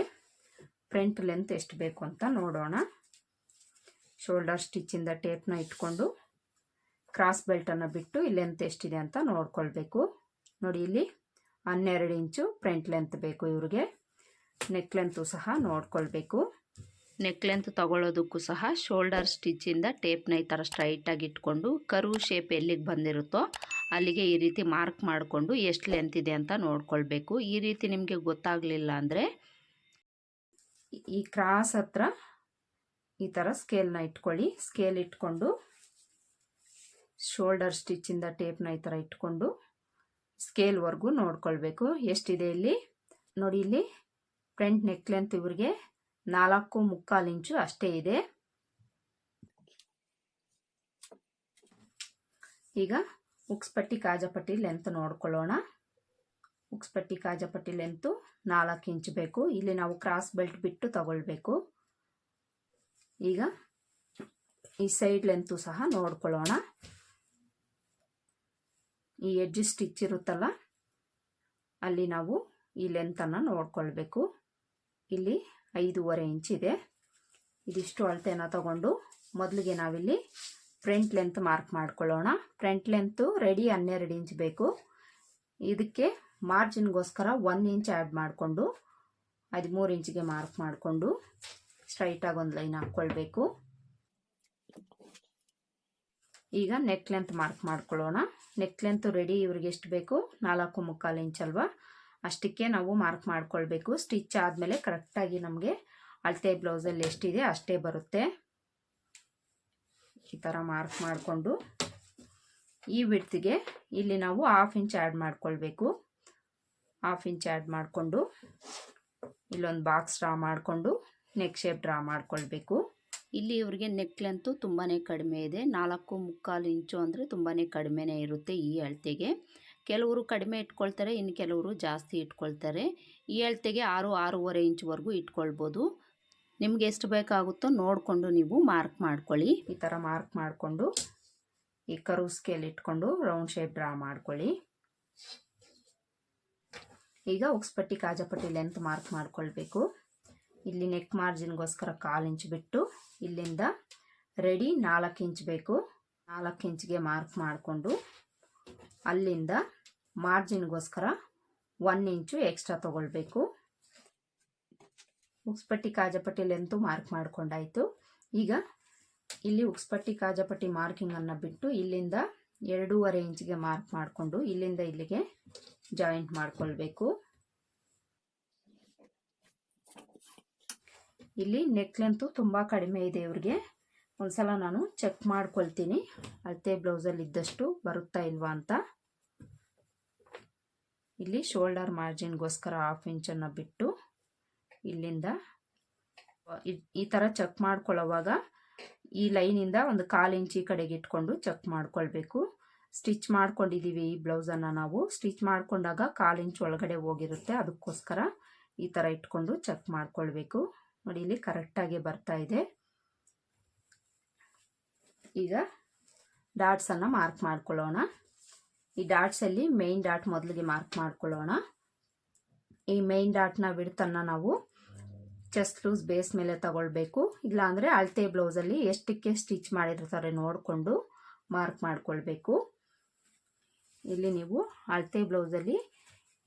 ಫ್ರಂಟ್ ಲೆಂತ್ ಎಷ್ಟು ಬೇಕು ಅಂತ ನೋಡೋಣ. ಶೋಲ್ಡರ್ ಸ್ಟಿಚ್ಚಿಂದ ಟೇಪ್ನ ಇಟ್ಕೊಂಡು ಕ್ರಾಸ್ ಬೆಲ್ಟನ್ನು ಬಿಟ್ಟು ಈ ಲೆಂತ್ ಎಷ್ಟಿದೆ ಅಂತ ನೋಡ್ಕೊಳ್ಬೇಕು. ನೋಡಿ ಇಲ್ಲಿ ಹನ್ನೆರಡು ಇಂಚು ಫ್ರಂಟ್ ಲೆಂತ್ ಬೇಕು ಇವ್ರಿಗೆ. ನೆಕ್ ಲೆಂತು ಸಹ ನೋಡ್ಕೊಳ್ಬೇಕು. ನೆಕ್ ಲೆಂತ್ ತಗೊಳ್ಳೋದಕ್ಕೂ ಸಹ ಶೋಲ್ಡರ್ ಸ್ಟಿಚ್ಚಿಂದ ಟೇಪ್ನ ಈ ಥರ ಸ್ಟ್ರೈಟಾಗಿ ಇಟ್ಕೊಂಡು ಕರು ಶೇಪ್ ಎಲ್ಲಿಗೆ ಬಂದಿರುತ್ತೋ ಅಲ್ಲಿಗೆ ಈ ರೀತಿ ಮಾರ್ಕ್ ಮಾಡಿಕೊಂಡು ಎಷ್ಟು ಲೆಂತ್ ಇದೆ ಅಂತ ನೋಡ್ಕೊಳ್ಬೇಕು. ಈ ರೀತಿ ನಿಮಗೆ ಗೊತ್ತಾಗಲಿಲ್ಲ ಅಂದರೆ ಈ- ಕ್ರಾಸ್ ಹತ್ರ ಈ ಥರ ಸ್ಕೇಲ್ನ ಇಟ್ಕೊಳ್ಳಿ. ಸ್ಕೇಲ್ ಇಟ್ಕೊಂಡು ಶೋಲ್ಡರ್ ಸ್ಟಿಚ್ಚಿಂದ ಟೇಪ್ನ ಈ ಥರ ಇಟ್ಕೊಂಡು ಸ್ಕೇಲ್ವರೆಗೂ ನೋಡ್ಕೊಳ್ಬೇಕು. ಎಷ್ಟಿದೆ ಇಲ್ಲಿ? ನೋಡಿ ಇಲ್ಲಿ ಫ್ರಂಟ್ ನೆಕ್ ಲೆಂತ್ ಇವ್ರಿಗೆ ನಾಲ್ಕು ಮುಕ್ಕಾಲು ಇಂಚು ಅಷ್ಟೇ ಇದೆ. ಈಗ ಉಕ್ಸ್ಪಟ್ಟಿ ಕಾಜಪಟ್ಟಿ ಲೆಂತ್ ನೋಡ್ಕೊಳ್ಳೋಣ. ಉಕ್ಸ್ಪಟ್ಟಿ, ಕಾಜಪಟ್ಟಿ ಲೆಂತು ನಾಲ್ಕು ಇಂಚ್ ಬೇಕು. ಇಲ್ಲಿ ನಾವು ಕ್ರಾಸ್ ಬೆಲ್ಟ್ ಬಿಟ್ಟು ತಗೊಳ್ಬೇಕು. ಈಗ ಈ ಸೈಡ್ ಲೆಂತು ಸಹ ನೋಡ್ಕೊಳ್ಳೋಣ. ಈ ಎಡ್ಜ್ ಸ್ಟಿಚ್ ಇರುತ್ತಲ್ಲ, ಅಲ್ಲಿ ನಾವು ಈ ಲೆಂತನ್ನು ನೋಡ್ಕೊಳ್ಬೇಕು. ಇಲ್ಲಿ ಐದೂವರೆ ಇಂಚ್ ಇದೆ. ಇದಿಷ್ಟು ಅಳತೆನ ತಗೊಂಡು ಮೊದಲಿಗೆ ನಾವಿಲ್ಲಿ ಫ್ರಂಟ್ ಲೆಂತ್ ಮಾರ್ಕ್ ಮಾಡ್ಕೊಳ್ಳೋಣ. ಫ್ರಂಟ್ ಲೆಂತು ರೆಡಿ ಹನ್ನೆರಡು ಇಂಚ್ ಬೇಕು. ಇದಕ್ಕೆ ಮಾರ್ಜಿನ್ಗೋಸ್ಕರ ಒನ್ ಇಂಚ್ ಆ್ಯಡ್ ಮಾಡಿಕೊಂಡು ಹದಿಮೂರು ಇಂಚಿಗೆ ಮಾರ್ಕ್ ಮಾಡಿಕೊಂಡು ಸ್ಟ್ರೈಟಾಗಿ ಒಂದು ಲೈನ್ ಹಾಕ್ಕೊಳ್ಬೇಕು. ಈಗ ನೆಕ್ ಲೆಂತ್ ಮಾರ್ಕ್ ಮಾಡ್ಕೊಳ್ಳೋಣ. ನೆಕ್ ಲೆಂತ್ ರೆಡಿ ಇವ್ರಿಗೆ ಎಷ್ಟು ಬೇಕು? ನಾಲ್ಕು ಮುಕ್ಕಾಲು ಇಂಚ್ ಅಲ್ವಾ? ಅಷ್ಟಕ್ಕೆ ನಾವು ಮಾರ್ಕ್ ಮಾಡ್ಕೊಳ್ಬೇಕು. ಸ್ಟಿಚ್ ಆದಮೇಲೆ ಕರೆಕ್ಟಾಗಿ ನಮಗೆ ಅಳತೆ ಬ್ಲೌಸಲ್ಲಿ ಎಷ್ಟಿದೆ ಅಷ್ಟೇ ಬರುತ್ತೆ. ಈ ಥರ ಮಾರ್ಕ್ ಮಾಡಿಕೊಂಡು ಈ ವಿಡ್ತಿಗೆ ಇಲ್ಲಿ ನಾವು ಹಾಫ್ ಇಂಚ್ ಆ್ಯಡ್ ಮಾಡ್ಕೊಳ್ಬೇಕು. ಹಾಫ್ ಇಂಚ್ ಆ್ಯಡ್ ಮಾಡಿಕೊಂಡು ಇಲ್ಲೊಂದು ಬಾಕ್ಸ್ ಡ್ರಾ ಮಾಡಿಕೊಂಡು ನೆಕ್ ಶೇಪ್ ಡ್ರಾ ಮಾಡಿಕೊಳ್ಬೇಕು. ಇಲ್ಲಿ ಇವರಿಗೆ ನೆಕ್ ಲೆಂತು ತುಂಬಾ ಕಡಿಮೆ ಇದೆ. ನಾಲ್ಕು ಮುಕ್ಕಾಲು ಇಂಚು ಅಂದರೆ ತುಂಬಾ ಕಡಿಮೆನೇ ಇರುತ್ತೆ ಈ ಅಳತೆಗೆ. ಕೆಲವರು ಕಡಿಮೆ ಇಟ್ಕೊಳ್ತಾರೆ, ಇನ್ನು ಕೆಲವರು ಜಾಸ್ತಿ ಇಟ್ಕೊಳ್ತಾರೆ. ಈ ಅಳತೆಗೆ ಆರು, ಆರೂವರೆ ಇಂಚ್ವರೆಗೂ ಇಟ್ಕೊಳ್ಬೋದು. ನಿಮ್ಗೆ ಎಷ್ಟು ಬೇಕಾಗುತ್ತೋ ನೋಡಿಕೊಂಡು ನೀವು ಮಾರ್ಕ್ ಮಾಡ್ಕೊಳ್ಳಿ. ಈ ಥರ ಮಾರ್ಕ್ ಮಾಡಿಕೊಂಡು ಈ ಕರು ಸ್ಕೇಲ್ ಇಟ್ಕೊಂಡು ರೌಂಡ್ ಶೇಪ್ ಡ್ರಾ ಮಾಡ್ಕೊಳ್ಳಿ. ಈಗ ಉಕ್ಸ್ಪಟ್ಟಿ ಕಾಜಪಟ್ಟಿ ಲೆಂತ್ ಮಾರ್ಕ್ ಮಾಡ್ಕೊಳ್ಬೇಕು. ಇಲ್ಲಿ ನೆಕ್ ಮಾರ್ಜಿನ್ಗೋಸ್ಕರ ಕಾಲು ಇಂಚ್ ಬಿಟ್ಟು ಇಲ್ಲಿಂದ ರೆಡಿ ನಾಲ್ಕು ಇಂಚ್ ಬೇಕು. ನಾಲ್ಕು ಇಂಚ್ಗೆ ಮಾರ್ಕ್ ಮಾಡಿಕೊಂಡು ಅಲ್ಲಿಂದ ಮಾರ್ಜಿನ್ಗೋಸ್ಕರ ಒನ್ ಇಂಚು ಎಕ್ಸ್ಟ್ರಾ ತೊಗೊಳ್ಬೇಕು. ಉಕ್ಸ್ಪಟ್ಟಿ ಕಾಜಪಟ್ಟಿ ಲೆಂತು ಮಾರ್ಕ್ ಮಾಡ್ಕೊಂಡಾಯಿತು. ಈಗ ಇಲ್ಲಿ ಉಕ್ಸ್ಪಟ್ಟಿ ಕಾಜಪಟ್ಟಿ ಮಾರ್ಕಿಂಗನ್ನು ಬಿಟ್ಟು ಇಲ್ಲಿಂದ ಎರಡೂವರೆ ಇಂಚಿಗೆ ಮಾರ್ಕ್ ಮಾಡಿಕೊಂಡು ಇಲ್ಲಿಂದ ಇಲ್ಲಿಗೆ ಜಾಯಿಂಟ್ ಮಾಡ್ಕೊಳ್ಬೇಕು. ಇಲ್ಲಿ ನೆಕ್ ಲೆಂತು ತುಂಬ ಕಡಿಮೆ ಇದೆ ಇವ್ರಿಗೆ. ಒಂದ್ಸಲ ನಾನು ಚೆಕ್ ಮಾಡ್ಕೊಳ್ತೀನಿ. ಅಳತೆ ಬ್ಲೌಸಲ್ಲಿ ಇದ್ದಷ್ಟು ಬರುತ್ತಾ ಇಲ್ವಾ ಅಂತ. ಇಲ್ಲಿ ಶೋಲ್ಡರ್ ಮಾರ್ಜಿನ್ಗೋಸ್ಕರ ಹಾಫ್ ಇಂಚನ್ನು ಬಿಟ್ಟು ಇಲ್ಲಿಂದ ಈ ಥರ ಚೆಕ್ ಮಾಡ್ಕೊಳ್ಳೋವಾಗ ಈ ಲೈನಿಂದ ಒಂದು ಕಾಲು ಇಂಚಿ ಕಡೆಗೆ ಇಟ್ಕೊಂಡು ಚೆಕ್ ಮಾಡ್ಕೊಳ್ಬೇಕು. ಸ್ಟಿಚ್ ಮಾಡ್ಕೊಂಡಿದ್ದೀವಿ ಈ ಬ್ಲೌಸನ್ನು ನಾವು. ಸ್ಟಿಚ್ ಮಾಡಿಕೊಂಡಾಗ ಕಾಲು ಇಂಚು ಒಳಗಡೆ ಹೋಗಿರುತ್ತೆ. ಅದಕ್ಕೋಸ್ಕರ ಈ ಥರ ಇಟ್ಕೊಂಡು ಚೆಕ್ ಮಾಡ್ಕೊಳ್ಬೇಕು. ನೋಡಿ, ಇಲ್ಲಿ ಕರೆಕ್ಟಾಗಿ ಬರ್ತಾ ಇದೆ. ಈಗ ಡಾಟ್ಸನ್ನು ಮಾರ್ಕ್ ಮಾಡ್ಕೊಳ್ಳೋಣ. ಈ ಡಾಟ್ಸಲ್ಲಿ ಮೇಯ್ನ್ ಡಾಟ್ ಮೊದಲಿಗೆ ಮಾರ್ಕ್ ಮಾಡ್ಕೊಳ್ಳೋಣ. ಈ ಮೇಯ್ನ್ ಡಾಟ್ನ ಬಿಡ್ತನ್ನ ನಾವು ಚೆಸ್ಟ್ ಲೂಸ್ ಬೇಸ್ ಮೇಲೆ ತಗೊಳ್ಬೇಕು. ಇಲ್ಲಾಂದರೆ ಅಳತೆ ಬ್ಲೌಸಲ್ಲಿ ಎಷ್ಟಕ್ಕೆ ಸ್ಟಿಚ್ ಮಾಡಿರ್ತಾರೆ ನೋಡಿಕೊಂಡು ಮಾರ್ಕ್ ಮಾಡ್ಕೊಳ್ಬೇಕು. ಇಲ್ಲಿ ನೀವು ಅಳತೆ ಬ್ಲೌಸಲ್ಲಿ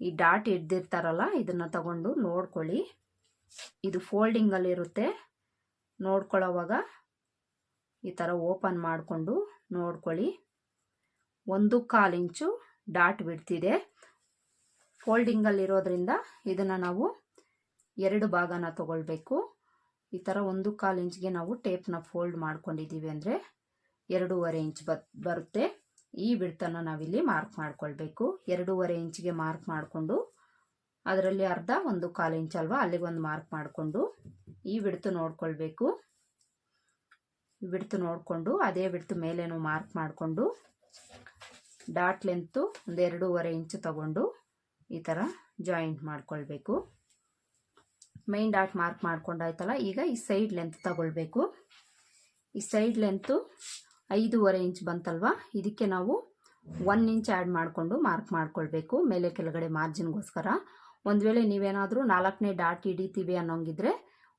ಈ ಡಾಟ್ ಹಿಡ್ದಿರ್ತಾರಲ್ಲ, ಇದನ್ನು ತಗೊಂಡು ನೋಡ್ಕೊಳ್ಳಿ. ಇದು ಫೋಲ್ಡಿಂಗಲ್ಲಿ ಇರುತ್ತೆ. ನೋಡ್ಕೊಳ್ಳೋವಾಗ ಈ ಥರ ಓಪನ್ ಮಾಡಿಕೊಂಡು ನೋಡ್ಕೊಳ್ಳಿ. ಒಂದು ಕಾಲು ಇಂಚು ಡಾಟ್ ಬಿಡ್ತಿದೆ. ಫೋಲ್ಡಿಂಗಲ್ಲಿರೋದ್ರಿಂದ ಇದನ್ನು ನಾವು ಎರಡು ಭಾಗನ ತಗೊಳ್ಬೇಕು. ಈ ಥರ ಒಂದು ಕಾಲು ಇಂಚ್ಗೆ ನಾವು ಟೇಪ್ನ ಫೋಲ್ಡ್ ಮಾಡ್ಕೊಂಡಿದ್ದೀವಿ ಅಂದರೆ ಎರಡೂವರೆ ಇಂಚ್ ಬರುತ್ತೆ. ಈ ಬಿಡ್ತನ್ನು ನಾವಿಲ್ಲಿ ಮಾರ್ಕ್ ಮಾಡ್ಕೊಳ್ಬೇಕು. ಎರಡೂವರೆ ಇಂಚಿಗೆ ಮಾರ್ಕ್ ಮಾಡಿಕೊಂಡು, ಅದರಲ್ಲಿ ಅರ್ಧ ಒಂದು ಕಾಲು ಇಂಚ್ ಅಲ್ವಾ, ಅಲ್ಲಿಗೆ ಒಂದು ಮಾರ್ಕ್ ಮಾಡಿಕೊಂಡು ಈ ಬಿಡ್ತು ನೋಡ್ಕೊಳ್ಬೇಕು. ಬಿಡ್ತು ನೋಡಿಕೊಂಡು, ಅದೇ ಬಿಡ್ತು ಮೇಲೇನು ಮಾರ್ಕ್ ಮಾಡಿಕೊಂಡು ಡಾಟ್ ಲೆಂತು ಒಂದು ಎರಡೂವರೆ ಇಂಚು ತಗೊಂಡು ಈ ಥರ ಜಾಯಿಂಟ್ ಮಾಡ್ಕೊಳ್ಬೇಕು. ಮೈನ್ ಡಾಟ್ ಮಾರ್ಕ್ ಮಾಡ್ಕೊಂಡಾಯ್ತಲ್ಲ, ಈಗ ಈ ಸೈಡ್ ಲೆಂತ್ ತಗೊಳ್ಬೇಕು. ಈ ಸೈಡ್ ಲೆಂತು ಐದೂವರೆ ಇಂಚ್ ಬಂತಲ್ವಾ? ಇದಕ್ಕೆ ನಾವು ಒನ್ ಇಂಚ್ ಆ್ಯಡ್ ಮಾಡಿಕೊಂಡು ಮಾರ್ಕ್ ಮಾಡ್ಕೊಳ್ಬೇಕು. ಮೇಲೆ ಕೆಳಗಡೆ ಮಾರ್ಜಿನ್ಗೋಸ್ಕರ ಒಂದು ವೇಳೆ ನೀವೇನಾದರೂ ನಾಲ್ಕನೇ ಡಾಟ್ ಹಿಡಿತೀವಿ ಅನ್ನೋಂಗಿದ್ರೆ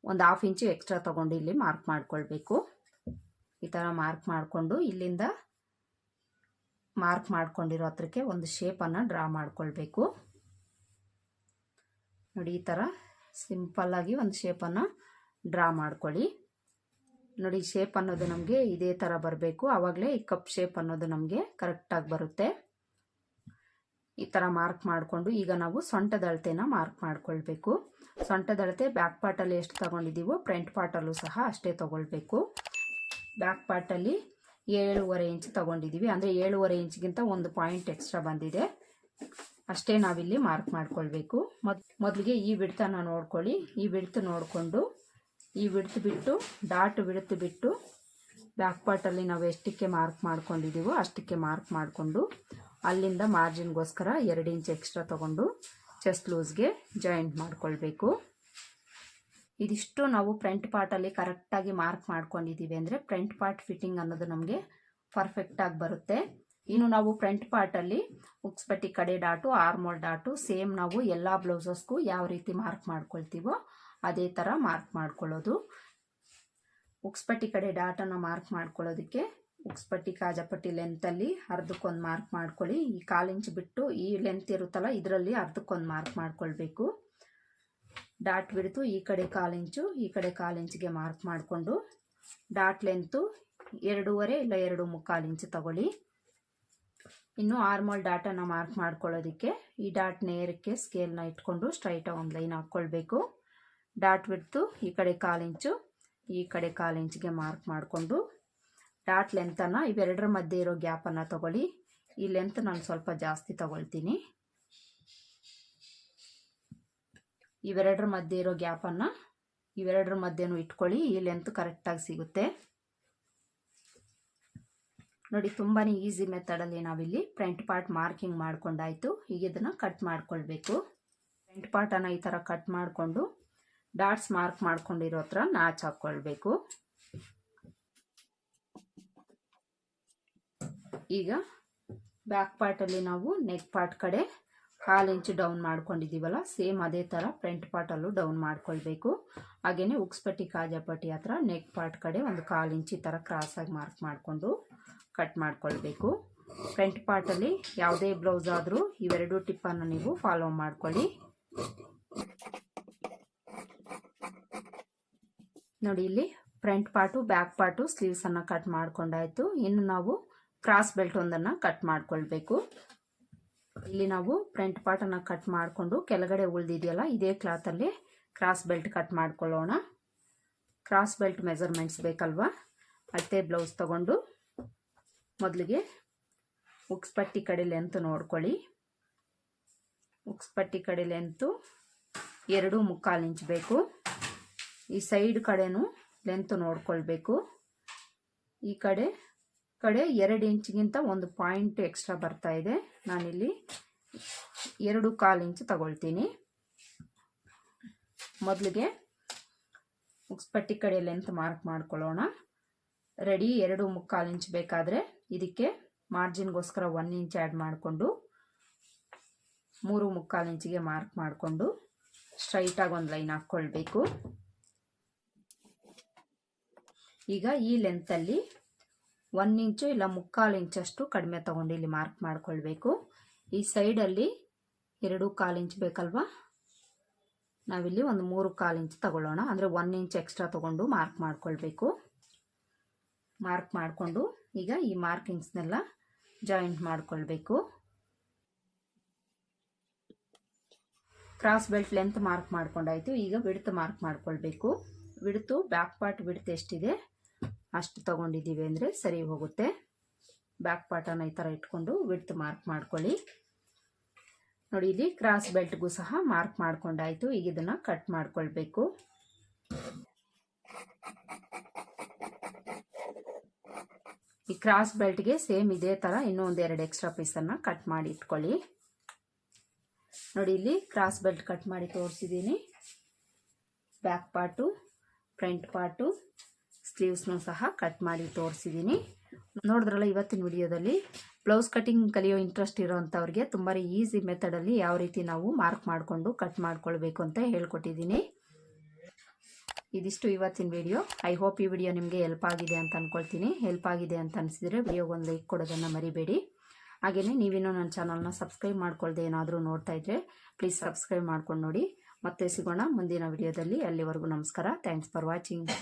ಒಂದು ಹಾಫ್ ಇಂಚು ಎಕ್ಸ್ಟ್ರಾ ತೊಗೊಂಡು ಇಲ್ಲಿ ಮಾರ್ಕ್ ಮಾಡ್ಕೊಳ್ಬೇಕು. ಈ ಥರ ಮಾರ್ಕ್ ಮಾಡಿಕೊಂಡು ಇಲ್ಲಿಂದ ಮಾರ್ಕ್ ಮಾಡ್ಕೊಂಡಿರೋ ಹತ್ರಕ್ಕೆ ಒಂದು ಶೇಪನ್ನು ಡ್ರಾ ಮಾಡ್ಕೊಳ್ಬೇಕು. ನೋಡಿ ಈ ಥರ ಸಿಂಪಲ್ಲಾಗಿ ಒಂದು ಶೇಪನ್ನು ಡ್ರಾ ಮಾಡ್ಕೊಳ್ಳಿ. ನೋಡಿ ಶೇಪ್ ಅನ್ನೋದು ನಮಗೆ ಇದೇ ಥರ ಬರಬೇಕು. ಆವಾಗಲೇ ಈ ಕಪ್ ಶೇಪ್ ಅನ್ನೋದು ನಮಗೆ ಕರೆಕ್ಟಾಗಿ ಬರುತ್ತೆ. ಈ ಥರ ಮಾರ್ಕ್ ಮಾಡಿಕೊಂಡು ಈಗ ನಾವು ಸೊಂಟದ ಅಳತೆನ ಮಾರ್ಕ್ ಮಾಡಿಕೊಳ್ಬೇಕು. ಸೊಂಟದ ಅಳತೆ ಬ್ಯಾಕ್ ಪಾರ್ಟಲ್ಲಿ ಎಷ್ಟು ತಗೊಂಡಿದ್ದೀವೋ ಫ್ರಂಟ್ ಪಾರ್ಟಲ್ಲೂ ಸಹ ಅಷ್ಟೇ ತಗೊಳ್ಬೇಕು. ಬ್ಯಾಕ್ ಪಾರ್ಟಲ್ಲಿ ಏಳುವರೆ ಇಂಚ್ ತಗೊಂಡಿದ್ದೀವಿ ಅಂದರೆ ಏಳುವರೆ ಇಂಚ್ಗಿಂತ ಒಂದು ಪಾಯಿಂಟ್ ಎಕ್ಸ್ಟ್ರಾ ಬಂದಿದೆ. ಅಷ್ಟೇ ನಾವಿಲ್ಲಿ ಮಾರ್ಕ್ ಮಾಡ್ಕೊಳ್ಬೇಕು. ಮೊದ್, ಮೊದಲಿಗೆ ಈ ಬಿಡ್ತನ ನೋಡ್ಕೊಳ್ಳಿ. ಈ ಬಿಡ್ತು ನೋಡಿಕೊಂಡು ಈ ವಿಡ್ತ್ ಬಿಟ್ಟು, ಡಾಟ್ ವಿಡ್ತ್ ಬಿಟ್ಟು, ಬ್ಯಾಕ್ ಪಾರ್ಟಲ್ಲಿ ನಾವು ಎಷ್ಟಕ್ಕೆ ಮಾರ್ಕ್ ಮಾಡ್ಕೊಂಡಿದ್ದೀವೋ ಅಷ್ಟಕ್ಕೆ ಮಾರ್ಕ್ ಮಾಡಿಕೊಂಡು, ಅಲ್ಲಿಂದ ಮಾರ್ಜಿನ್ಗೋಸ್ಕರ ಎರಡು ಇಂಚ್ ಎಕ್ಸ್ಟ್ರಾ ತಗೊಂಡು ಚೆಸ್ಟ್ ಲೂಸ್ಗೆ ಜಾಯಿಂಟ್ ಮಾಡ್ಕೊಳ್ಬೇಕು. ಇದಿಷ್ಟು ನಾವು ಫ್ರಂಟ್ ಪಾರ್ಟಲ್ಲಿ ಕರೆಕ್ಟಾಗಿ ಮಾರ್ಕ್ ಮಾಡ್ಕೊಂಡಿದ್ದೀವಿ ಅಂದರೆ ಫ್ರಂಟ್ ಪಾರ್ಟ್ ಫಿಟ್ಟಿಂಗ್ ಅನ್ನೋದು ನಮಗೆ ಪರ್ಫೆಕ್ಟಾಗಿ ಬರುತ್ತೆ. ಇನ್ನು ನಾವು ಫ್ರಂಟ್ ಪಾರ್ಟಲ್ಲಿ ಉಕ್ಸ್ಪಟ್ಟಿ ಕಡೆ ಡಾಟು, ಆರ್ಮೋಲ್ ಡಾಟು, ಸೇಮ್ ನಾವು ಎಲ್ಲ ಬ್ಲೌಸಸ್ಗೂ ಯಾವ ರೀತಿ ಮಾರ್ಕ್ ಮಾಡ್ಕೊಳ್ತೀವೋ ಅದೇ ಥರ ಮಾರ್ಕ್ ಮಾಡ್ಕೊಳ್ಳೋದು. ಉಕ್ಸ್ಪಟ್ಟಿ ಕಡೆ ಡಾಟನ್ನ ಮಾರ್ಕ್ ಮಾಡ್ಕೊಳ್ಳೋದಕ್ಕೆ ಉಕ್ಸ್ಪಟ್ಟಿ ಕಾಜಪಟ್ಟಿ ಲೆಂತಲ್ಲಿ ಅರ್ಧಕ್ಕೊಂದು ಮಾರ್ಕ್ ಮಾಡ್ಕೊಳ್ಳಿ. ಈ ಕಾಲಿಂಚು ಬಿಟ್ಟು ಈ ಲೆಂತ್ ಇರುತ್ತಲ್ಲ, ಇದರಲ್ಲಿ ಅರ್ಧಕ್ಕೊಂದು ಮಾರ್ಕ್ ಮಾಡ್ಕೊಳ್ಬೇಕು. ಡಾಟ್ ಬಿಡ್ತು, ಈ ಕಡೆ ಕಾಲಿಂಚು ಈ ಕಡೆ ಕಾಲಿಂಚಿಗೆ ಮಾರ್ಕ್ ಮಾಡಿಕೊಂಡು ಡಾಟ್ ಲೆಂತು ಎರಡೂವರೆ ಇಲ್ಲ ಎರಡು ಮುಕ್ಕಾಲು ಇಂಚು ತಗೊಳ್ಳಿ. ಇನ್ನು ಆರ್ಮಲ್ ಡಾಟನ್ನು ಮಾರ್ಕ್ ಮಾಡ್ಕೊಳ್ಳೋದಕ್ಕೆ ಈ ಡಾಟ್ ನೇರಕ್ಕೆ ಸ್ಕೇಲ್ನ ಇಟ್ಕೊಂಡು ಸ್ಟ್ರೈಟಾಗಿ ಒಂದು ಲೈನ್ ಹಾಕ್ಕೊಳ್ಬೇಕು. ಡಾಟ್ ಬಿಡ್ತು ಈ ಕಡೆ ಕಾಲಿಂಚು ಈ ಕಡೆ ಕಾಲು ಇಂಚಿಗೆ ಮಾರ್ಕ್ ಮಾಡಿಕೊಂಡು ಡಾಟ್ ಲೆಂತನ್ನು ಇವೆರಡರ ಮಧ್ಯೆ ಇರೋ ಗ್ಯಾಪನ್ನು ತಗೊಳ್ಳಿ. ಈ ಲೆಂತ್ ನಾನು ಸ್ವಲ್ಪ ಜಾಸ್ತಿ ತಗೊಳ್ತೀನಿ. ಇವೆರಡರ ಮಧ್ಯೆ ಇರೋ ಗ್ಯಾಪನ್ನು ಇವೆರಡರ ಮಧ್ಯೆನೂ ಇಟ್ಕೊಳ್ಳಿ. ಈ ಲೆಂತ್ ಕರೆಕ್ಟಾಗಿ ಸಿಗುತ್ತೆ. ನೋಡಿ ತುಂಬಾ ಈಸಿ ಮೆಥಡಲ್ಲಿ ನಾವಿಲ್ಲಿ ಫ್ರಂಟ್ ಪಾರ್ಟ್ ಮಾರ್ಕಿಂಗ್ ಮಾಡ್ಕೊಂಡಾಯ್ತು. ಈಗ ಇದನ್ನು ಕಟ್ ಮಾಡ್ಕೊಳ್ಬೇಕು. ಫ್ರಂಟ್ ಪಾರ್ಟನ್ನು ಈ ಥರ ಕಟ್ ಮಾಡಿಕೊಂಡು ಡಾಟ್ಸ್ ಮಾರ್ಕ್ ಮಾಡ್ಕೊಂಡಿರೋ ಹತ್ರ ನಾಚ್ ಹಾಕ್ಕೊಳ್ಬೇಕು. ಈಗ ಬ್ಯಾಕ್ ಪಾರ್ಟಲ್ಲಿ ನಾವು ನೆಕ್ ಪಾರ್ಟ್ ಕಡೆ ಕಾಲು ಇಂಚು ಡೌನ್ ಮಾಡ್ಕೊಂಡಿದ್ದೀವಲ್ಲ, ಸೇಮ್ ಅದೇ ಥರ ಫ್ರಂಟ್ ಪಾರ್ಟಲ್ಲೂ ಡೌನ್ ಮಾಡ್ಕೊಳ್ಬೇಕು. ಹಾಗೆಯೇ ಉಕ್ಸ್ಪಟ್ಟಿ ಕಾಜಾಪಟ್ಟಿ ಹತ್ರ ನೆಕ್ ಪಾರ್ಟ್ ಕಡೆ ಒಂದು ಕಾಲು ಇಂಚಿ ಥರ ಕ್ರಾಸಾಗಿ ಮಾರ್ಕ್ ಮಾಡಿಕೊಂಡು ಕಟ್ ಮಾಡ್ಕೊಳ್ಬೇಕು. ಫ್ರಂಟ್ ಪಾರ್ಟಲ್ಲಿ ಯಾವುದೇ ಬ್ಲೌಸ್ ಆದರೂ ಇವೆರಡು ಟಿಪ್ಪನ್ನು ನೀವು ಫಾಲೋ ಮಾಡ್ಕೊಳ್ಳಿ. ನೋಡಿ ಇಲ್ಲಿ ಫ್ರಂಟ್ ಪಾರ್ಟು, ಬ್ಯಾಕ್ ಪಾರ್ಟು ಸ್ಲೀವ್ಸನ್ನು ಕಟ್ ಮಾಡ್ಕೊಂಡಾಯ್ತು. ಇನ್ನು ನಾವು ಕ್ರಾಸ್ ಬೆಲ್ಟ್ ಒಂದನ್ನು ಕಟ್ ಮಾಡ್ಕೊಳ್ಬೇಕು. ಇಲ್ಲಿ ನಾವು ಫ್ರಂಟ್ ಪಾರ್ಟನ್ನು ಕಟ್ ಮಾಡಿಕೊಂಡು ಕೆಳಗಡೆ ಉಳಿದಿದೆಯಲ್ಲ, ಇದೇ ಕ್ಲಾತಲ್ಲಿ ಕ್ರಾಸ್ ಬೆಲ್ಟ್ ಕಟ್ ಮಾಡ್ಕೊಳ್ಳೋಣ. ಕ್ರಾಸ್ ಬೆಲ್ಟ್ ಮೆಜರ್ಮೆಂಟ್ಸ್ ಬೇಕಲ್ವಾ? ಅಳತೆ ಬ್ಲೌಸ್ ತಗೊಂಡು ಮೊದಲಿಗೆ ಉಕ್ಸ್ಪಟ್ಟಿ ಕಡೆ ಲೆಂತ್ ನೋಡ್ಕೊಳ್ಳಿ. ಉಕ್ಸ್ಪಟ್ಟಿ ಕಡೆ ಲೆಂತು ಎರಡು ಮುಕ್ಕಾಲು ಇಂಚ್ ಬೇಕು. ಈ ಸೈಡ್ ಕಡೆನೂ ಲೆಂತ್ ನೋಡ್ಕೊಳ್ಬೇಕು. ಈ ಕಡೆ ಕಡೆ ಎರಡು ಇಂಚಿಗಿಂತ ಒಂದು ಪಾಯಿಂಟ್ ಎಕ್ಸ್ಟ್ರಾ ಬರ್ತಾ ಇದೆ. ನಾನಿಲ್ಲಿ ಎರಡು ಕಾಲು ಇಂಚು ತಗೊಳ್ತೀನಿ. ಮೊದಲಿಗೆ ಉಕ್ಸ್ಪಟ್ಟಿ ಕಡೆ ಲೆಂತ್ ಮಾರ್ಕ್ ಮಾಡ್ಕೊಳ್ಳೋಣ. ರೆಡಿ ಎರಡು ಮುಕ್ಕಾಲು ಇಂಚ್ ಬೇಕಾದರೆ ಇದಕ್ಕೆ ಮಾರ್ಜಿನ್ಗೋಸ್ಕರ ಒನ್ ಇಂಚ್ ಆ್ಯಡ್ ಮಾಡಿಕೊಂಡು ಮೂರು ಮುಕ್ಕಾಲು ಇಂಚಿಗೆ ಮಾರ್ಕ್ ಮಾಡಿಕೊಂಡು ಸ್ಟ್ರೈಟಾಗಿ ಒಂದು ಲೈನ್ ಹಾಕ್ಕೊಳ್ಬೇಕು. ಈಗ ಈ ಲೆಂತಲ್ಲಿ ಒನ್ ಇಂಚು ಇಲ್ಲ ಮುಕ್ಕಾಲು ಇಂಚಷ್ಟು ಕಡಿಮೆ ತೊಗೊಂಡು ಇಲ್ಲಿ ಮಾರ್ಕ್ ಮಾಡ್ಕೊಳ್ಬೇಕು. ಈ ಸೈಡಲ್ಲಿ ಎರಡು ಕಾಲು ಇಂಚ್ ಬೇಕಲ್ವಾ? ನಾವಿಲ್ಲಿ ಒಂದು ಮೂರು ಕಾಲು ಇಂಚ್ ತಗೊಳ್ಳೋಣ. ಅಂದರೆ ಒನ್ ಇಂಚ್ ಎಕ್ಸ್ಟ್ರಾ ತಗೊಂಡು ಮಾರ್ಕ್ ಮಾಡ್ಕೊಳ್ಬೇಕು. ಮಾರ್ಕ್ ಮಾಡಿಕೊಂಡು ಈಗ ಈ ಮಾರ್ಕಿಂಗ್ಸ್ನೆಲ್ಲ ಜಾಯಿಂಟ್ ಮಾಡ್ಕೊಳ್ಬೇಕು. ಕ್ರಾಸ್ ಬೆಲ್ಟ್ ಲೆಂತ್ ಮಾರ್ಕ್ ಮಾಡ್ಕೊಂಡಾಯ್ತು. ಈಗ ವಿಡ್ತ್ ಮಾರ್ಕ್ ಮಾಡ್ಕೊಳ್ಬೇಕು. ವಿಡ್ತು ಬ್ಯಾಕ್ ಪಾರ್ಟ್ ವಿಡ್ತ್ ಎಷ್ಟಿದೆ? ಅಷ್ಟು ತಗೊಂಡಿದ್ದೀವಿ ಅಂದರೆ ಸರಿ ಹೋಗುತ್ತೆ. ಬ್ಯಾಕ್ ಪಾರ್ಟನ್ನು ಈ ಥರ ಇಟ್ಕೊಂಡು ವಿಡ್ತ್ ಮಾರ್ಕ್ ಮಾಡ್ಕೊಳ್ಳಿ. ನೋಡಿ, ಇಲ್ಲಿ ಕ್ರಾಸ್ ಬೆಲ್ಟ್ಗೂ ಸಹ ಮಾರ್ಕ್ ಮಾಡ್ಕೊಂಡಾಯಿತು. ಈಗ ಇದನ್ನು ಕಟ್ ಮಾಡ್ಕೊಳ್ಬೇಕು. ಈ ಕ್ರಾಸ್ ಬೆಲ್ಟ್ಗೆ ಸೇಮ್ ಇದೇ ಥರ ಇನ್ನೂ ಒಂದು ಎರಡು ಎಕ್ಸ್ಟ್ರಾ ಪೀಸನ್ನು ಕಟ್ ಮಾಡಿ ಇಟ್ಕೊಳ್ಳಿ. ನೋಡಿ, ಇಲ್ಲಿ ಕ್ರಾಸ್ ಬೆಲ್ಟ್ ಕಟ್ ಮಾಡಿ ತೋರಿಸಿದ್ದೀನಿ. ಬ್ಯಾಕ್ ಪಾರ್ಟು ಫ್ರಂಟ್ ಪಾರ್ಟು ಸ್ಲೀವ್ಸ್ನೂ ಸಹ ಕಟ್ ಮಾಡಿ ತೋರಿಸಿದ್ದೀನಿ. ನೋಡಿದ್ರಲ್ಲ ಇವತ್ತಿನ ವಿಡಿಯೋದಲ್ಲಿ ಬ್ಲೌಸ್ ಕಟಿಂಗ್ ಕಲಿಯೋ ಇಂಟ್ರೆಸ್ಟ್ ಇರೋವಂಥವ್ರಿಗೆ ತುಂಬ ಈಸಿ ಮೆಥಡಲ್ಲಿ ಯಾವ ರೀತಿ ನಾವು ಮಾರ್ಕ್ ಮಾಡಿಕೊಂಡು ಕಟ್ ಮಾಡ್ಕೊಳ್ಬೇಕು ಅಂತ ಹೇಳ್ಕೊಟ್ಟಿದ್ದೀನಿ. ಇದಿಷ್ಟು ಇವತ್ತಿನ ವಿಡಿಯೋ. ಐ ಹೋಪ್ ಈ ವಿಡಿಯೋ ನಿಮಗೆ ಹೆಲ್ಪ್ ಆಗಿದೆ ಅಂತ ಅಂದ್ಕೊಳ್ತೀನಿ ಹೆಲ್ಪ್ ಆಗಿದೆ ಅಂತ ಅನಿಸಿದರೆ ವಿಡಿಯೋಗೊಂದು ಲೈಕ್ ಕೊಡೋದನ್ನು ಮರಿಬೇಡಿ. ಹಾಗೆಯೇ ನೀವಿನ್ನೂ ನನ್ನ ಚಾನಲ್ನ ಸಬ್ಸ್ಕ್ರೈಬ್ ಮಾಡ್ಕೊಳ್ದೆ ಏನಾದರೂ ನೋಡ್ತಾ ಇದ್ದರೆ ಪ್ಲೀಸ್ ಸಬ್ಸ್ಕ್ರೈಬ್ ಮಾಡ್ಕೊಂಡು ನೋಡಿ. ಮತ್ತೆ ಸಿಗೋಣ ಮುಂದಿನ ವಿಡಿಯೋದಲ್ಲಿ. ಅಲ್ಲಿವರೆಗೂ ನಮಸ್ಕಾರ. Thanks for watching